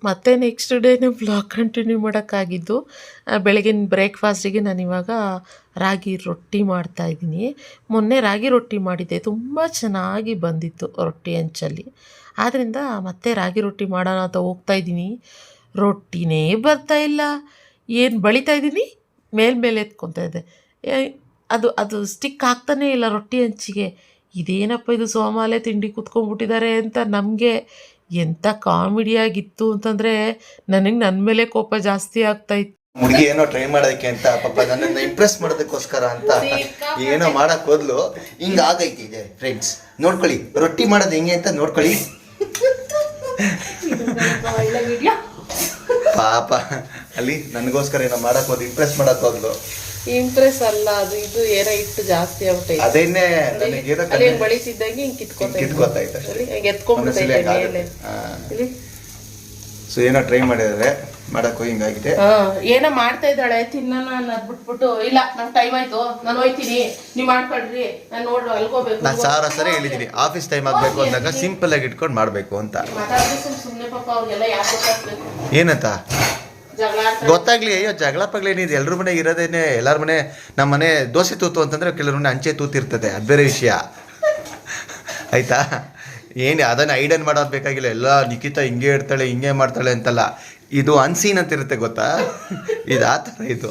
ಮತ್ತೆ ನೆಕ್ಸ್ಟ್ ಡೇನೇ ಬ್ಲಾಗ್ ಕಂಟಿನ್ಯೂ ಮಾಡೋಕ್ಕಾಗಿದ್ದು ಬೆಳಗಿನ ಬ್ರೇಕ್ಫಾಸ್ಟಿಗೆ ಇವಾಗ ರಾಗಿ ರೊಟ್ಟಿ ಮಾಡ್ತಾ ಇದ್ದೀನಿ. ಮೊನ್ನೆ ರಾಗಿ ರೊಟ್ಟಿ ಮಾಡಿದ್ದೆ. ತುಂಬ ಚೆನ್ನಾಗಿ ಬಂದಿತ್ತು ರೊಟ್ಟಿ ಹಂಚಲ್ಲಿ ಆದ್ದರಿಂದ ಮತ್ತೆ ರಾಗಿ ರೊಟ್ಟಿ ಮಾಡೋಣ ಅಂತ ಹೋಗ್ತಾ ಇದ್ದೀನಿ. ರೊಟ್ಟಿನೇ ಬರ್ತಾ ಇಲ್ಲ. ಏನು ಬಳಿತಾ ಇದ್ದೀನಿ? ಮೇಲ್ಮೇಲೆ ಎತ್ಕೊತಾ ಇದೆ. ಏ- ಅದು ಅದು ಸ್ಟಿಕ್ ಆಗ್ತಾನೇ ಇಲ್ಲ ರೊಟ್ಟಿ ಹಂಚಿಗೆ ಇದೇನಪ್ಪ ಇದು ಸೋಮಾಲೆ ತಿಂಡಿ ಕುತ್ಕೊಂಡ್ಬಿಟ್ಟಿದ್ದಾರೆ ಅಂತ ನಮಗೆ ಎಂಥ ಕಾಮಿಡಿಯಾಗಿತ್ತು ಅಂತಂದರೆ ನನಗೆ ನನ್ನ ಮೇಲೆ ಕೋಪ ಜಾಸ್ತಿ ಆಗ್ತಾ ಇತ್ತು. ಹುಡುಗಿ ಏನೋ ಟ್ರೈ ಮಾಡೋದಕ್ಕೆ ಅಂತ ಪಾಪ ನನ್ನ ಇಂಪ್ರೆಸ್ ಮಾಡೋದಕ್ಕೋಸ್ಕರ ಅಂತ ಏನೋ ಮಾಡಕ್ ಹೋದ್ಲು. ಹಿಂಗ ಆಗೈತಿ ಇದೆ ಫ್ರೆಂಡ್ಸ್ ನೋಡ್ಕೊಳ್ಳಿ, ರೊಟ್ಟಿ ಮಾಡೋದು ಹೆಂಗೆ ಅಂತ ನೋಡ್ಕೊಳ್ಳಿ. ಒಳ್ಳೆ ವಿಡಿಯೋ ಪಾಪ. ಅಲ್ಲಿ ನನಗೋಸ್ಕರ ಏನೋ ಮಾಡಕ್ ಹೋದ್ ಇಂಪ್ರೆಸ್ ಮಾಡಕ್ ಹೋದ್ಲು. ಇಂಪ್ರೆಸ್ ಅಲ್ಲ ಅದು ಇದು ಏನೋ ಇಟ್ಟು ಜಾಸ್ತಿ ಆಗುತ್ತೆ ಅದೇನೇ ನನಗೇನೋ ಅಲ್ಲಿ ಹಿಂಗ್ ಬಳಿತಿದ್ದಂಗೆ ಹಿಂಗ್ ಕಿತ್ಕೊತಾ ಕಿತ್ಕೋತಾ ಇತ್ತು ಅಷ್ಟೇ. ಹಿಂಗೆ ಸೊ ಏನೋ ಟ್ರೈ ಮಾಡಿದ್ರೆ. ಮಾಡಕ್ ಹೋಗಿ ಹಿಂಗಾಗಿದೆ ಏನೋ ಮಾಡ್ತಾ ಇದ್ದಾಳೆ ತಿನ್ನೋಣ ಅನ್ನೋದ್ ಬಿಟ್ಬಿಟ್ಟು ಇಲ್ಲ ನಂಗೆ ಟೈಮ್ ಆಯ್ತು ನಾನು ಹೋಯ್ತೀನಿ ನೀವ್ ಮಾಡ್ಕೊಡ್ರಿ ನಾನು ನೋಡ್ರು ಅಲ್ಗೋಬೇಕು ನಾನು ಸಾವಿರ ಸರಿ ಹೇಳಿದೀನಿ ಆಫೀಸ್ ಟೈಮ್ ಆಗಬೇಕು ಅಂದಾಗ ಸಿಂಪಲ್ ಆಗಿ ಇಟ್ಕೊಂಡು ಮಾಡಬೇಕು ಅಂತ. ಪಾಪ ಅವ್ರಿಗೆಲ್ಲ ಯಾಕೆ ಗೊತ್ತಾಗ್ಬೇಕು? ಏನಂತ? ಗೊತ್ತಾಗ್ಲಿ ಅಯ್ಯೋ ಜಗಳ ಪಗ್ಲ ಏನಿದೆ ಎಲ್ಲರ ಮನೆ ಇರೋದೇನೆ ಎಲ್ಲರ ಮನೆ ನಮ್ಮ ಮನೆ ದೋಸೆ ತೂತು ಅಂತಂದ್ರೆ ಕೆಲವ್ರ ಮನೆ ಅಂಚೆ ತೂತಿರ್ತದೆ ಅದು ಬೇರೆ ವಿಷಯ. ಆಯ್ತಾ? ಏನು ಅದನ್ನ ಐಡನ್ ಮಾಡೋದು ಬೇಕಾಗಿಲ್ಲ ಎಲ್ಲ ನಿಖಿತಾ ಹಿಂಗೆ ಇರ್ತಾಳೆ ಹಿಂಗೆ ಮಾಡ್ತಾಳೆ ಅಂತಲ್ಲ. ಇದು ಅನ್ಸೀನ್ ಅಂತ ಇರುತ್ತೆ ಗೊತ್ತಾ? ಇದು ಆ ಥರ ಇದು.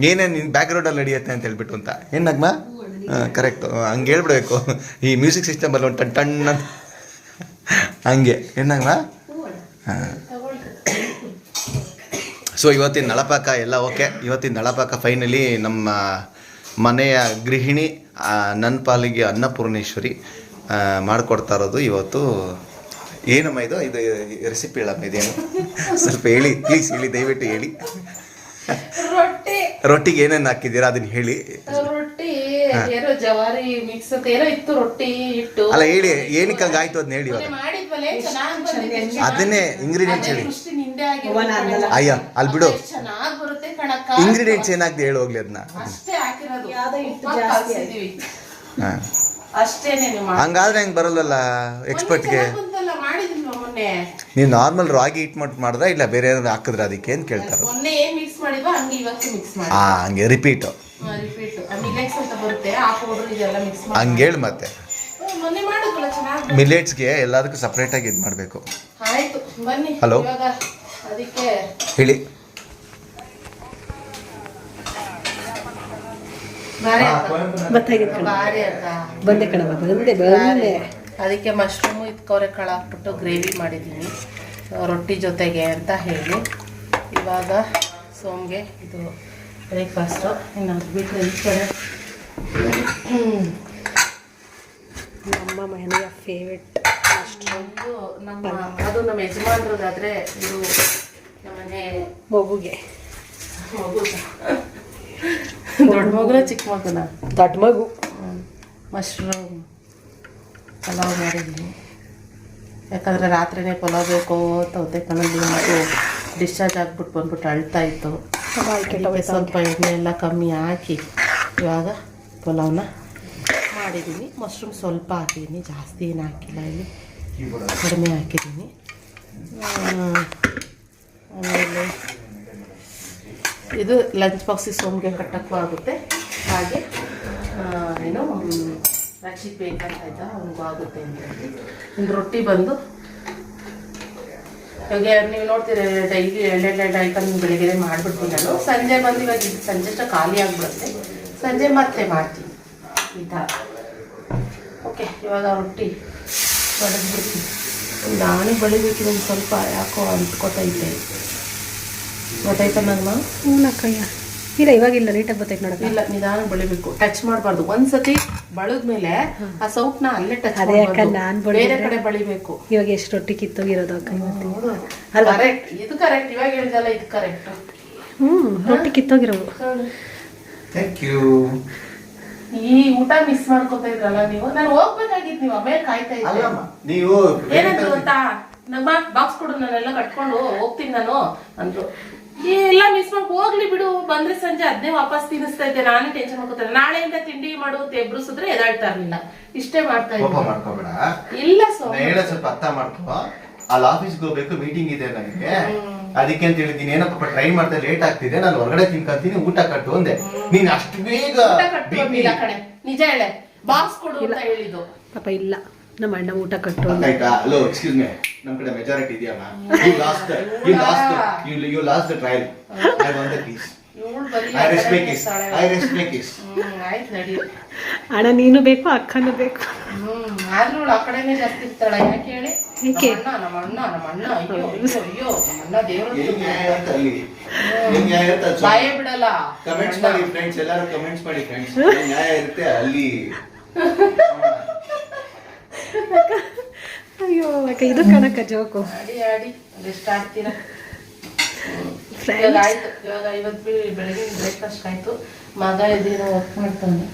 ಏನೇನು ನಿನ್ನ ಬ್ಯಾಕ್ಗ್ರೌಂಡಲ್ಲಿ ನಡೆಯುತ್ತೆ ಅಂತ ಹೇಳ್ಬಿಟ್ಟು ಅಂತ. ಏನು ನಗ್ಮ ಕರೆಕ್ಟು ಹಂಗೆ ಹೇಳ್ಬಿಡ್ಬೇಕು. ಈ ಮ್ಯೂಸಿಕ್ ಸಿಸ್ಟಮಲ್ಲಿ ಒಂದು ಟನ್ ಟನ್ ಅಂತ. ಹಂಗೆ. ಏನಗ್ಮ ಹಾಂ. ಸೊ ಇವತ್ತಿನ ನಳಪಾಕ ಎಲ್ಲ ಓಕೆ ಇವತ್ತಿನ ನಳಪಾಕ ಫೈನಲಿ ನಮ್ಮ ಮನೆಯ ಗೃಹಿಣಿ ನನ್ನ ಪಾಲಿಗೆ ಅನ್ನಪೂರ್ಣೇಶ್ವರಿ ಮಾಡಿಕೊಡ್ತಾ ಇರೋದು ಇವತ್ತು ಏನಮ್ಮ ಇದು? ಇದು ರೆಸಿಪಿ ಹೇಳಮ್ಮ ಇದೇನು? ಸ್ವಲ್ಪ ಹೇಳಿ ಪ್ಲೀಸ್ ಹೇಳಿ ದಯವಿಟ್ಟು ಹೇಳಿ. ರೊಟ್ಟಿ. ರೊಟ್ಟಿಗೆ ಏನೇನು ಹಾಕಿದ್ದೀರಾ? ಅದನ್ನ ಹೇಳಿ. ರೊಟ್ಟಿ ಏನೋ ಜವಾರಿ ಮಿಕ್ಸ್ ಅಂತ ಏನೋ ಇತ್ತು ರೊಟ್ಟಿ ಇಟ್ಟು ಅಲ್ಲ ಹೇಳಿ ಏನಕ್ಕೆ ಹಂಗಾಯ್ತು ಅದನ್ನ ಹೇಳಿ ಇವಾಗ. ಚೆನ್ನಾಗಿ ಬಂದಿದೆ ಅದನ್ನೇ ಇಂಗ್ರೀಡಿಯೆಂಟ್ಸ್ ಹೇಳಿ. ಅಯ್ಯ ಅಲ್ಲಿ ಬಿಡು. ಚೆನ್ನಾಗಿ ಬರುತ್ತೆ ಕಣಕ್ಕ. ಇಂಗ್ರೀಡಿಯೆಂಟ್ಸ್ ಏನಾಗ್ತದೆ ಹೇಳಿ ಹೋಗ್ಲಿ ಅದನ್ನ ಅಷ್ಟೇ ಹಾಕಿರೋದು. ಉಪ್ಪಾಕ್ ಕಲ್ಸಿದೀವಿ. ಹಾಂ. ಅಷ್ಟೇನೆ ಹಂಗಾದ್ರೆ ಹೆಂಗೆ ಬರಲ್ಲಲ್ಲ ಎಕ್ಸ್ಪರ್ಟ್ಗೆ ನೀವು ನಾರ್ಮಲ್ ರಾಗಿ ಹಿಟ್ ಮಟ್ ಮಾಡಿದ್ರೆ ಇಲ್ಲ ಬೇರೆ ಏನಾದ್ರು ಹಾಕಿದ್ರೆ ಅದಕ್ಕೆ ಅಂತ ಕೇಳ್ತಾರೆ. ಮೊನ್ನೆ ಏನ್ ಮಿಕ್ಸ್ ಮಾಡಿದ್ವೋ ಹಂಗೆ ಇವತ್ತು ಮಿಕ್ಸ್ ಮಾಡಿ ಆ ಹಂಗೆ ರಿಪೀಟು ರಿಪೀಟ್ ಮಿಲೆಕ್ಸ್ ಅಂತ ಬರುತ್ತೆ ಆ ಪೌಡರ್ ಇದೆಲ್ಲ ಮಿಕ್ಸ್ ಮಾಡಿ ಹಂಗೆ ಹೇಳಿ ಮತ್ತೆ. ಮೊನ್ನೆ ಮಾಡಿದ್ವಲ್ಲ ಚೆನ್ನಾಗಿ ಮಿಲೆಟ್ಸ್ಗೆ ಎಲ್ಲದಕ್ಕೂ ಸಪ್ರೇಟಾಗಿ ಇದು ಮಾಡಬೇಕು. ಆಯ್ತು ಬನ್ನಿ. Hello? ಇವಾಗ ಅದಕ್ಕೆ ಹೇಳಿ. ಬಾರಿ. ಬಾರಿ ಬಂದೆ ಕಣವ ಬಂದೆ ಬಂದೆ ಅದಕ್ಕೆ ಮಶ್ರೂಮು ಇದ್ಕೋರೆ ಕಾಳು ಹಾಕ್ಬಿಟ್ಟು ಗ್ರೇವಿ ಮಾಡಿದ್ದೀನಿ. ರೊಟ್ಟಿ ಜೊತೆಗೆ ಅಂತ ಹೇಳಿ. ಇವಾಗ ಸೋಮ್ಗೆ ಇದು ಬ್ರೇಕ್ಫಾಸ್ಟು. ಇನ್ನು ಅದು ಬಿಟ್ಟರೆ ಈ ಕಡೆ. ನಮ್ಮ ಮನೆಯ ಫೇವ್ರೆಟ್ ಅಷ್ಟೊಂದು ನಮ್ಮ ಅದು ನಮ್ಮ ಯಜಮಾನ್ರದಾದರೆ ಇದು ನಮ್ಮನೆ ಮಗುಗೆ. ಮಗು ದೊಡ್ಡ ಮಗುನ ಚಿಕ್ಕ ಮಗುನ? ದೊಡ್ಡ ಮಗು. ಮಶ್ರೂಮ್ ಪಲಾವ್ ಮಾಡಿದ್ದೀನಿ. ಯಾಕಂದರೆ ರಾತ್ರಿನೇ ಪಲಾವ್ ಬೇಕು ತೌತೆ ಕಣ್ಣಲ್ಲಿ ಮಗು ಡಿಸ್ಚಾರ್ಜ್ ಆಗಿಬಿಟ್ಟು ಬಂದ್ಬಿಟ್ಟು ಅಳ್ತಾ ಇತ್ತು. ಸ್ವಲ್ಪ ಎಣ್ಣೆ ಎಲ್ಲ ಕಮ್ಮಿ ಹಾಕಿ ಇವಾಗ ಪಲಾವ್ನ ಮಾಡಿದ್ದೀನಿ. ಮಶ್ರೂಮ್ ಸ್ವಲ್ಪ ಹಾಕಿದ್ದೀನಿ. ಜಾಸ್ತಿ ಏನು ಹಾಕಿಲ್ಲ ಇಲ್ಲಿ. ಕಡಿಮೆ ಹಾಕಿದ್ದೀನಿ. ಆಮೇಲೆ ಇದು ಲಂಚ್ ಬಾಕ್ಸಿಗೆ ಸೋಮ್ಗೆ ಕಟ್ಟಕ್ಕೂ ಆಗುತ್ತೆ. ಹಾಗೆ ಏನು ರಕ್ಷಿತ್ ಬೇಕಂತ ಆಯ್ತಾ? ಅವ್ನಿಗೂ ಆಗುತ್ತೆ ಅಂತ ಇನ್ನು ರೊಟ್ಟಿ ಬಂದು. ಇವಾಗ ನೀವು ನೋಡ್ತೀರ ಡೈಲಿ ಎರಡೆರಡು ಐಟಮ್ ಬೆಳಿಗ್ಗೆ ಮಾಡಿಬಿಡ್ತೀನಿ ನಾನು. ಸಂಜೆ ಬಂದು ಇವಾಗ ಇದು ಸಂಜೆ ಅಷ್ಟು ಖಾಲಿ ಆಗಿಬಿಡುತ್ತೆ. ಸಂಜೆ ಮತ್ತೆ ಮಾಡ್ತೀನಿ. ಈ ಥರ ಓಕೆ ಇವಾಗ ರೊಟ್ಟಿ ಬಡಿದ್ಬಿಡ್ತೀನಿ. ನಾನೇ ಬಳಿಬೇಕು ಒಂದು ಸ್ವಲ್ಪ ಯಾಕೋ ಅಂಟ್ಕೊತೈತೆ ಗೊತ್ತಾಯ್ತಾ ನನ್ನ ಹ್ಞೂನಕ್ಕಯ್ಯ ಇಲ್ಲ ಇವಾಗಿಲ್ಲ ನೀಟಾಗಿ ಬರ್ತೈತೆ ನೋಡಕ್ಕೆ ಇಲ್ಲ ನಿಧಾನ ಬಳಿಬೇಕು. ಟಚ್ ಮಾಡಬಾರ್ದು. ಒಂದ್ಸತಿ ಬಳಿದ್ಮೇಲೆ ಆ ಸೌಟ್ನ ಅಲ್ಲೇ ಟಚ್ ಅದೇ ಅಕ್ಕ ನಾನ್ ಬೇರೆ ಕಡೆ ಬಳಿಬೇಕು. ಇವಾಗ ಎಷ್ಟು ರೊಟ್ಟಿ ಕಿತ್ತೋಗಿರೋದು ಅಕ್ಕ ಇವತ್ತು. ಕರೆಕ್ಟ್ ಇದು ಕರೆಕ್ಟ್ ಇವಾಗ ಹೇಳಿದಲ್ಲ ಇದು ಕರೆಕ್ಟ್ ಹ್ಞೂ ರೊಟ್ಟಿ ಕಿತ್ತೋಗಿರೋವು ಥ್ಯಾಂಕ್ ಯು ಈ ಊಟ ಮಿಸ್ ಮಾಡ್ಕೊತಾ ಇದ್ರಲ್ಲ ನೀವು? ನಾನು ಹೋಗ್ಬೇಕಾಗಿತ್ತು ನೀವು ಆಮೇಲೆ ಕಾಯ್ತಾ ಇದ್ದೆ? ನೀವು ಏನಂತ ಗೊತ್ತಾ ನಮ್ಮ ಬಾಕ್ಸ್ ಕೊಡು ನಾನೆಲ್ಲ ಕಟ್ಕೊಂಡು ಹೋಗ್ತೀನಿ ನಾನು ಅಂದ್ರು. ಎಲ್ಲ ಮಿಸ್ ಮಾಡಿ ಹೋಗ್ಲಿ ಬಿಡು. ಬಂದ್ರೆ ಸಂಜೆ ಅದನ್ನೇ ವಾಪಸ್ ತಿನ್ನಿಸ್ತಾ ಇದ್ದೆ. ನಾನೇ ಟೆನ್ಷನ್ ನಾಳೆ ನಾಳೆಯಿಂದ ತಿಂಡಿ ಮಾಡು ಅಂತ ಎಬ್ರಿಸಿದ್ರೆ ಎದಾಳ್ತಾ ಇರ್ಲಿಲ್ಲ. ಇಷ್ಟೇ ಮಾಡ್ತಾ ಕೋಪ ಇದ್ದೆ. ಮಾಡ್ಕೋಬೇಡ. ಇಲ್ಲ ಸೋ ನಾನು ಹೇಳೋ ಸ್ವಲ್ಪ ಅರ್ಥ ಮಾಡ್ಕೋ. ಅಲ್ಲಿ ಆಫೀಸ್ಗೆ ಹೋಗ್ಬೇಕು ಮೀಟಿಂಗ್ ಇದೆ ನನಗೆ. ಅದಕ್ಕೆ ಅಂತ ಹೇಳಿದ್ದೀನಿ. ಏನಪ್ಪ ಟ್ರೈ ಮಾಡ್ತಾ ಲೇಟ್ ಆಗ್ತಿದೆ. ನಾನು ಹೊರಗಡೆ ತಿನ್ಕೊಂತೀನಿ ಊಟ ಕಟ್ಟು ಅಂದೆ. ನೀನ್ ಅಷ್ಟು ಬೇಗ ಊಟ ಕಟ್ಟು ಕಣೆ. ನಿಜ ಹೇಳೆ. ಬಾಕ್ಸ್ ಕೊಡು ಅಂತ ಹೇಳಿದ್ದು. ಪಾಪ ಇಲ್ಲ. ನಮ್ಮ ಅಣ್ಣ ಊಟ ಕಟ್ಟು ಆಯ್ತಾ? ಹಲೋ ಎಕ್ಸ್ಕ್ಯೂಸ್ ಮೀ ನಮ್ ಕಡೆ majority ಇದೆಯಮ್ಮ you lost you lost you you lost the trial I want the peace I respect is I respect is ಆಯ್ತು ನಡಿ. ಅಣ್ಣ ನೀನು ಬೇಕು ಅಕ್ಕನೂ ಬೇಕು. ಹ್ಮ್ ಆದ್ರೂ ಆ ಕಡೆನೇ ಜಾಸ್ತಿ ಇರ್ತಾಳ ಯಾಕೆ ಹೇಳಿ? ಏಕೆ? ನಮ್ಮ ಅಣ್ಣ ನಮ್ಮ ಅಣ್ಣ ಅಯ್ಯೋ ಅಯ್ಯೋ ಅಯ್ಯೋ ನಮ್ಮ ಅಣ್ಣ ದೇವರು ನ್ಯಾಯ ಇರುತ್ತೆ ಬಾಯೇ ಬಿಡಲ್ಲ. ಕಮೆಂಟ್ಸ್ ಮಾಡಿ ಫ್ರೆಂಡ್ಸ್ ಎಲ್ಲರೂ ಕಮೆಂಟ್ಸ್ ಮಾಡಿ ಫ್ರೆಂಡ್ಸ್ ನ್ಯಾಯ ಇರುತ್ತೆ ಅಲ್ಲಿ? ಅಯ್ಯೋ ಅಕ್ಕ ಇದು ಕಣಕ್ಕ ಜೋಕು ಆಡಿ ಆಡಿ ಅದೆಷ್ಟು ಆಡ್ತೀರಾ? ಆಯ್ತು. ಇವಾಗ ಇವತ್ತು ಬೆ- ಬೆಳಗ್ಗೆ ಬ್ರೇಕ್ಫಾಸ್ಟ್ ಆಯ್ತು. ಮಗ ಇದೇನೋ ವರ್ಕ್ ಮಾಡ್ತಾನೆ.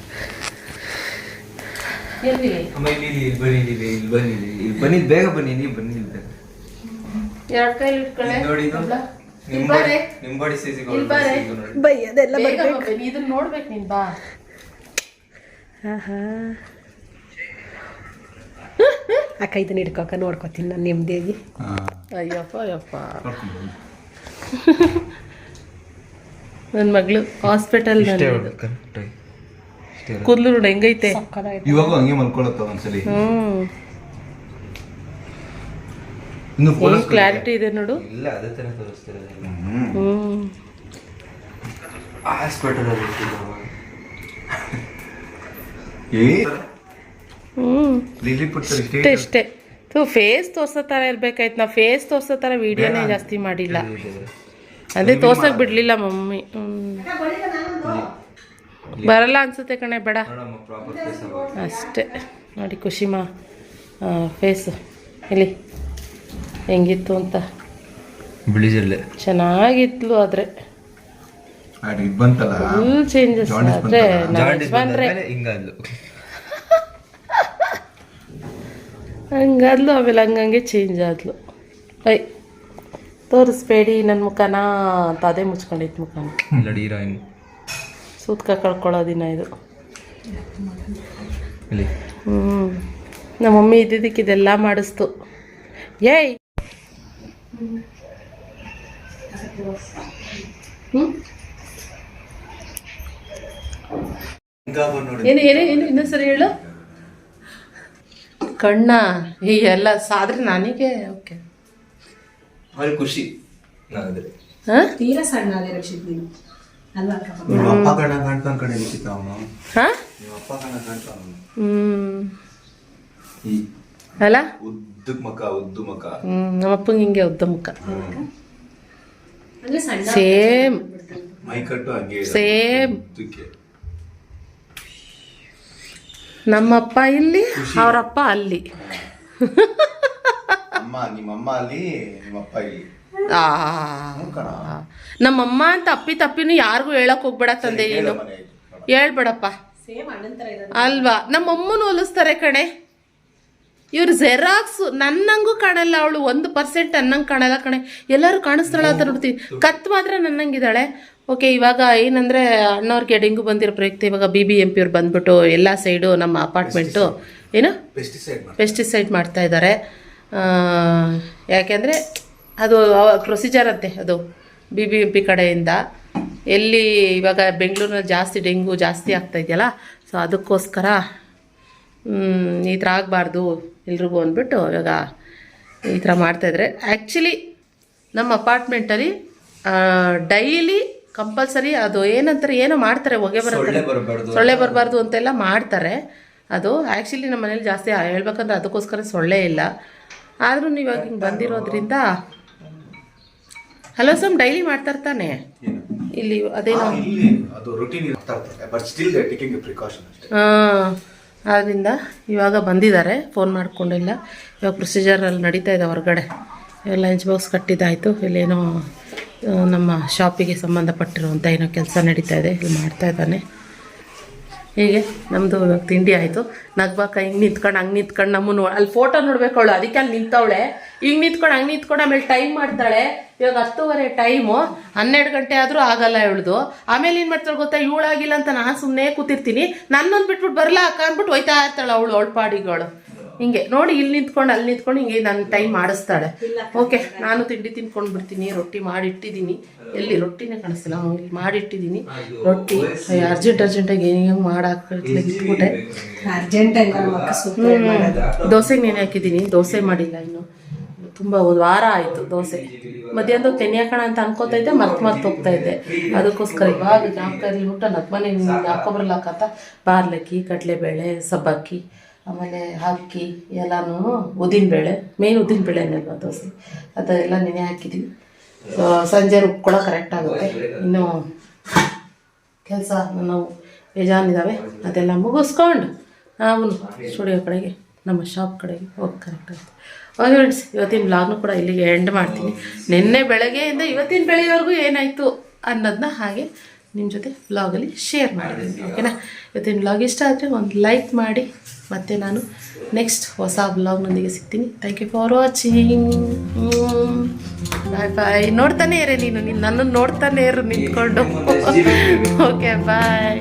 ಎಲ್ಲಿ? ಅಮ್ಮ ಇಲ್ಲಿ ಇಲ್ಲಿ ಇಲ್ಲಿ ಬನ್ನಿ ಇಲ್ಲಿ ಇಲ್ಲಿ ಬನ್ನಿ ಇಲ್ಲಿ ಇಲ್ಲಿ ಬನ್ನಿ ಬೇಗ ಬನ್ನಿ ನೀವು ಬನ್ನಿ ಇಲ್ಲಿ ಬೇಗ. ಎರಡು ಕೈ ಇಟ್ಕೊಳ್ಳೆ. ನೋಡಿ ಇದು. ಸೈಜಿಗೆ ಬೈ ಅದೆಲ್ಲ ಬರ್ಬೇಕು. ಇದನ್ನ ನೋಡ್ಬೇಕು ನೀನ್ ಬಾ. ಆಹಾ. ಅಕ್ಕ ಇದನ್ನ ಹಿಡ್ಕೊಕ ನೋಡ್ಕೊತೀನಿ ನಾನು ನೆಮ್ಮದಿಯಾಗಿ. ಅಯ್ಯಪ್ಪ ಅಯ್ಯಪ್ಪ. ನನ್ನ ಮಗಳು ಹಾಸ್ಪಿಟಲ್ ಕೂದಲು ನೋಡಿ ಹೆಂಗೈತೆ. ಇವಾಗ ಹಂಗೆ ಮಲ್ಕೊಳತ್ತ ಒಂದ್ಸಲಿ. ಹ್ಮ್. ಇನ್ನು ಕ್ಲಾರಿಟಿ ಇದೆ ನೋಡು. ಇಲ್ಲ ಅದೇ ತರ ತೋರಿಸ್ತಿರೋದು ಹ್ಮ್. ಹಾಸ್ಪಿಟಲ್ ಅಲ್ಲಿ ಇರ್ತಿದ್ರು ಪುಟ್ಟ ಇಷ್ಟೇ ಸೊ ಫೇಸ್ ತೋರ್ಸೋ ಥರ ಇರ್ಬೇಕಾಯ್ತು. ನಾ ಫೇಸ್ ತೋರ್ಸೋ ಥರ ವಿಡಿಯೋನೇ ಜಾಸ್ತಿ ಮಾಡಿಲ್ಲ. ಅದೇ ತೋರ್ಸಕ್ ಬಿಡ್ಲಿಲ್ಲ ಮಮ್ಮಿ. ಬರಲ್ಲ ಅನ್ಸುತ್ತೆ ಕಣೆ ಬೇಡ. ಅಷ್ಟೇ. ನೋಡಿ ಖುಷಿಮಾ ಫೇಸು ಇಲ್ಲಿ ಹೆಂಗಿತ್ತು ಅಂತ. ಬಿಳಿ ಜಿಲ್ಲೆ. ಚೆನ್ನಾಗಿತ್ತು ಆದರೆ. ಫುಲ್ ಚೇಂಜಸ್ ಆದರೆ ಬಂದರೆ ಹಿಂಗಲ್ಲು ಹಂಗಾದ್ಲು ಆಮೇಲೆ ಹಂಗಂಗೆ ಚೇಂಜ್ ಆದ್ಲು. ಐ ತೋರಿಸ್ಬೇಡಿ ನನ್ನ ಮುಖನ ಅಂತ ಅದೇ ಮುಚ್ಕೊಂಡಿತ್ತು ಮುಖನ ಸೂತ್ಕ ಕಳ್ಕೊಳ್ಳೋ ದಿನ ಇದು. ಇಲ್ಲಿ. ಹ್ಞೂ ನಮ್ಮ ಮಮ್ಮಿ ಇದ್ದಿದ್ದಕ್ಕೆ ಇದೆಲ್ಲ ಮಾಡಿಸ್ತು. ಏಯ್! ಹ್ಞೂ ಏನು ಏನೇ ಏನು ಇನ್ನೊಂದ್ಸರಿ ಹೇಳು. ಕಣ್ಣ ಈ ಎಲ್ಲ ಸಾದ್ರೆ ನನಗೆ ಓಕೆ ಖುಷಿ ನಾನಂದ್ರೆ ಹಾಂ? ತೀರಾ ಸಣ್ಣ ಅದೇ ರಕ್ಷಿತ್ ನೀನು. ಅಲ್ವಾ ಅಕ್ಕ ನಿಮ್ಮ ಅಪ್ಪ ಕಣ ಕಾಣ್ತಾನ ಕಡೆ ನಿಶ್ಚಿತ ಅವನು? ಹಾಂ? ನಿಮ್ಮ ಅಪ್ಪ ಕಣ ಕಾಣ್ತಾನ ಹ್ಞೂ ಈ ಅಲ್ಲ? ಉದ್ದಕ್ ಮಕ ಉದ್ದು ಮಕ. ಹ್ಞೂ ನಮ್ಮಪ್ಪಂಗೆ ಹಿಂಗೆ ಉದ್ದ ಮುಖ. ಅಂದ್ರೆ ಸಣ್ಣ ಸೇಮ್. ಮೈ ಕಟ್ಟು ಹಂಗೆ ಸೇಮ್. ಉದ್ದಕ್ಕೆ. ನಮ್ಮಪ್ಪ ಇಲ್ಲಿ? ಅವರಪ್ಪ ಅಲ್ಲಿ. ಅಮ್ಮ ನಿಮ್ಮ ಅಲ್ಲಿ ನಿಮ್ಮ ಅಪ್ಪ ಇಲ್ಲಿ. ಆ, ಕಣ ನಮ್ಮಮ್ಮ ಅಂತ ಅಪ್ಪಿ ತಪ್ಪಿನೂ ಯಾರಿಗೂ ಹೇಳಕ್ ಹೋಗ್ಬೇಡ ತಂದೆ ಏನು. ಹೇಳ್ಬೇಡಪ್ಪ. ಅಲ್ವಾ? ನಮ್ಮಮ್ಮನು ಹೋಲಿಸ್ತಾರೆ ಕಣೆ. ಇವ್ರು ಜೆರಾಕ್ಸ್ ನನ್ನಂಗೂ ಕಾಣಲ್ಲ ಅವಳು ಒಂದು ಪರ್ಸೆಂಟ್ ಅನ್ನಂಗೆ ಕಾಣಲ್ಲ ಕಣೆ. ಎಲ್ಲರೂ ಕಾಣಿಸ್ತಾಳ ಅಂತ ನೋಡ್ತೀವಿ. ಕತ್ ಮಾತ್ರ ನನ್ನಂಗಿದ್ದಾಳೆ. ಓಕೆ ಇವಾಗ ಏನಂದರೆ ಅಣ್ಣವ್ರಿಗೆ ಡೆಂಗು ಬಂದಿರೋ ಪ್ರಯುಕ್ತ ಇವಾಗ ಬಿ ಬಿ ಎಂ ಪಿ ಅವ್ರು ಬಂದ್ಬಿಟ್ಟು ಎಲ್ಲ ಸೈಡು ನಮ್ಮ ಅಪಾರ್ಟ್ಮೆಂಟು ಏನು? ಪೆಸ್ಟಿಸೈಡ್ ಮಾಡಿ ಪೆಸ್ಟಿಸೈಡ್ ಮಾಡ್ತಾ ಇದ್ದಾರೆ ಯಾಕೆಂದರೆ ಅದು ಪ್ರೊಸೀಜರ್ ಅಂತೆ ಅದು ಬಿ ಬಿ ಎಂ ಪಿ ಕಡೆಯಿಂದ. ಎಲ್ಲಿ ಇವಾಗ ಬೆಂಗಳೂರಿನಲ್ಲಿ ಜಾಸ್ತಿ ಡೆಂಗು ಜಾಸ್ತಿ ಆಗ್ತಾ ಇದೆಯಲ್ಲ ಸೊ ಅದಕ್ಕೋಸ್ಕರ ಈ ಥರ ಆಗಬಾರ್ದು ಎಲ್ರಿಗೂ ಅಂದ್ಬಿಟ್ಟು ಇವಾಗ ಈ ಥರ ಮಾಡ್ತಾಯಿದ್ರೆ ಆ್ಯಕ್ಚುಲಿ ನಮ್ಮ ಅಪಾರ್ಟ್ಮೆಂಟಲ್ಲಿ ಡೈಲಿ ಕಂಪಲ್ಸರಿ ಅದು ಏನಂತಾರೆ ಏನೋ ಮಾಡ್ತಾರೆ ಹೊಗೆ ಬರಬಾರ್ದು ಸೊಳ್ಳೆ ಬರಬಾರ್ದು ಅಂತೆಲ್ಲ ಮಾಡ್ತಾರೆ. ಅದು ಆ್ಯಕ್ಚುಲಿ ನಮ್ಮ ಮನೇಲಿ ಜಾಸ್ತಿ ಹೇಳ್ಬೇಕಂದ್ರೆ ಅದಕ್ಕೋಸ್ಕರ ಸೊಳ್ಳೆ ಇಲ್ಲ. ಆದ್ರೂ ಇವಾಗ ಹಿಂಗೆ ಬಂದಿರೋದ್ರಿಂದ ಹಲೋ ಸಮ್ ಡೈಲಿ ಮಾಡ್ತಾ ಇರ್ತಾನೆ. ಇಲ್ಲಿ ಅದೇನೋ ಹಾಂ ಆದ್ದರಿಂದ ಇವಾಗ ಬಂದಿದ್ದಾರೆ ಫೋನ್ ಮಾಡಿಕೊಂಡಿಲ್ಲ. ಇವಾಗ ಪ್ರೊಸೀಜರಲ್ಲಿ ನಡೀತಾ ಇದೆ ಹೊರಗಡೆ. ಲಂಚ್ ಬಾಕ್ಸ್ ಕಟ್ಟಿದ್ದಾಯಿತು. ಇಲ್ಲೇನೋ ನಮ್ಮ ಶಾಪಿಗೆ ಸಂಬಂಧಪಟ್ಟಿರುವಂಥ ಏನೋ ಕೆಲಸ ನಡೀತಾ ಇದೆ. ಇಲ್ಲಿ ಮಾಡ್ತಾ ಇದ್ದಾನೆ. ಹೀಗೆ? ನಮ್ಮದು ತಿಂಡಿ ಆಯಿತು. ನಗ್ಬಾಕ ಹಿಂಗೆ ನಿಂತ್ಕೊಂಡು, ಹಂಗೆ ನಿಂತ್ಕೊಂಡು ನಮ್ಮನ್ನು ನೋ ಅಲ್ಲಿ ಫೋಟೋ ನೋಡಬೇಕು ಅವಳು. ಅದಕ್ಕೆ ಅಲ್ಲಿ ನಿಂತವಳೆ. ಹಿಂಗೆ ನಿಂತ್ಕೊಂಡು, ಹಂಗೆ ನಿಂತ್ಕೊಂಡು ಆಮೇಲೆ ಟೈಮ್ ಮಾಡ್ತಾಳೆ. ಇವಾಗ ಹತ್ತುವರೆ ಟೈಮು ಹನ್ನೆರಡು ಗಂಟೆ ಆದರೂ ಆಗಲ್ಲ ಇವಳ್ದು. ಆಮೇಲೆ ಏನು ಮಾಡ್ತಾಳೆ ಗೊತ್ತಾ? ಇವಳಾಗಿಲ್ಲ ಅಂತ ನಾನು ಸುಮ್ಮನೆ ಕೂತಿರ್ತೀನಿ. ನನ್ನೊಂದು ಬಿಟ್ಬಿಟ್ಟು ಬರಲ್ಲ ಅಕ್ಕ ಅಂದ್ಬಿಟ್ಟು ಹೋಯ್ತಾ ಇರ್ತಾಳೆ ಅವಳು ಪಾಡಿಗೆ ಪಾಡಿಗಳು ಹಿಂಗೆ ನೋಡಿ ಇಲ್ಲಿ ನಿಂತ್ಕೊಂಡು ಅಲ್ಲಿ ನಿಂತ್ಕೊಂಡು ಹಿಂಗೆ ನಾನು ಟೈಮ್ ಮಾಡಿಸ್ತಾಳೆ. ಓಕೆ ನಾನು ತಿಂಡಿ ತಿನ್ಕೊಂಡು ಬಿಡ್ತೀನಿ ರೊಟ್ಟಿ ಮಾಡಿಟ್ಟಿದ್ದೀನಿ. ಎಲ್ಲಿ ರೊಟ್ಟಿನೇ ಕಾಣಿಸ್ತಿಲ್ಲ ಇಲ್ಲಿ ಮಾಡಿಟ್ಟಿದ್ದೀನಿ. ರೊಟ್ಟಿ ಅರ್ಜೆಂಟ್ ಅರ್ಜೆಂಟಾಗಿ ಏನು ಮಾಡಾಕ್ಬಿಟ್ಲೆ ಇಟ್ಬಿಟ್ಟೆ ದೋಸೆಗೆ ನೆನೆ ಹಾಕಿದ್ದೀನಿ ದೋಸೆ ಮಾಡಿಲ್ಲ ಇನ್ನು. ತುಂಬ ಒಂದು ವಾರ ಆಯಿತು ದೋಸೆ. ಮಧ್ಯಾಹ್ನ ಹಾಕೋಣ ಅಂತ ಅನ್ಕೋತಾ ಇದ್ದೆ ಮರ್ತು ಮರ್ತು ಹೋಗ್ತಾ ಇದ್ದೆ. ಅದಕ್ಕೋಸ್ಕರ ಇವಾಗ ಜ್ಞಾಪಕ ಇರಲಿ ಊಟ ನಗ್ಮನೆ ಹಾಕೊಬರಲ್ಲ ಹಾಕತ್ತ ಬಾರ್ಲಕ್ಕಿ ಕಡಲೆಬೇಳೆ ಸಬ್ಬಕ್ಕಿ ಆಮೇಲೆ ಅಕ್ಕಿ ಎಲ್ಲನೂ ಉದ್ದಿನಬೇಳೆ ಮೇನ್ ಉದ್ದಿನಬೇಳೆನೇ ಅಲ್ವಾ ದೋಸೆ ಅದೆಲ್ಲ ನೆನೆ ಹಾಕಿದ್ದೀವಿ ಸಂಜೆ ರುಬ್ಕೊಳ್ಳೋ ಕರೆಕ್ಟ್ ಆಗುತ್ತೆ. ಇನ್ನು ಕೆಲಸ ನಾವು ಬೇಜಾನಿದ್ದಾವೆ ಅದೆಲ್ಲ ಮುಗಿಸ್ಕೊಂಡು ನಾವು ಸ್ಟುಡಿಯೋ ಕಡೆಗೆ, ನಮ್ಮ ಶಾಪ್ ಕಡೆಗೆ ಹೋಗಿ ಕರೆಕ್ಟ್ ಆಗುತ್ತೆ. ಓಕೆ ಫ್ರೆಂಡ್ಸ್ ಇವತ್ತಿನ ಬ್ಲಾಗ್ನು ಕೂಡ ಇಲ್ಲಿಗೆ ಎಂಡ್ ಮಾಡ್ತೀನಿ. ನಿನ್ನೆ ಬೆಳಗ್ಗೆಯಿಂದ ಇವತ್ತಿನ ಬೆಳಗ್ಗೆವರೆಗೂ ಏನಾಯಿತು ಅನ್ನೋದನ್ನ ಹಾಗೆ ನಿಮ್ಮ ಜೊತೆ ಬ್ಲಾಗಲ್ಲಿ ಶೇರ್ ಮಾಡಿದ್ದೀನಿ. ಓಕೆನಾ ಇವತ್ತಿನ ಬ್ಲಾಗ್ ಇಷ್ಟ ಆದರೆ ಒಂದು ಲೈಕ್ ಮಾಡಿ. ಮತ್ತೆ ನಾನು ನೆಕ್ಸ್ಟ್ ಹೊಸ ಬ್ಲಾಗ್ನೊಂದಿಗೆ ಸಿಗ್ತೀನಿ. Thank you for watching bye bye ನೋಡ್ತಾನೆ ಇರೇ ನೀನು ನೀನು ನನ್ನನ್ನು ನೋಡ್ತಾನೆ ಇರು ನಿಂತ್ಕೊಂಡು. Okay bye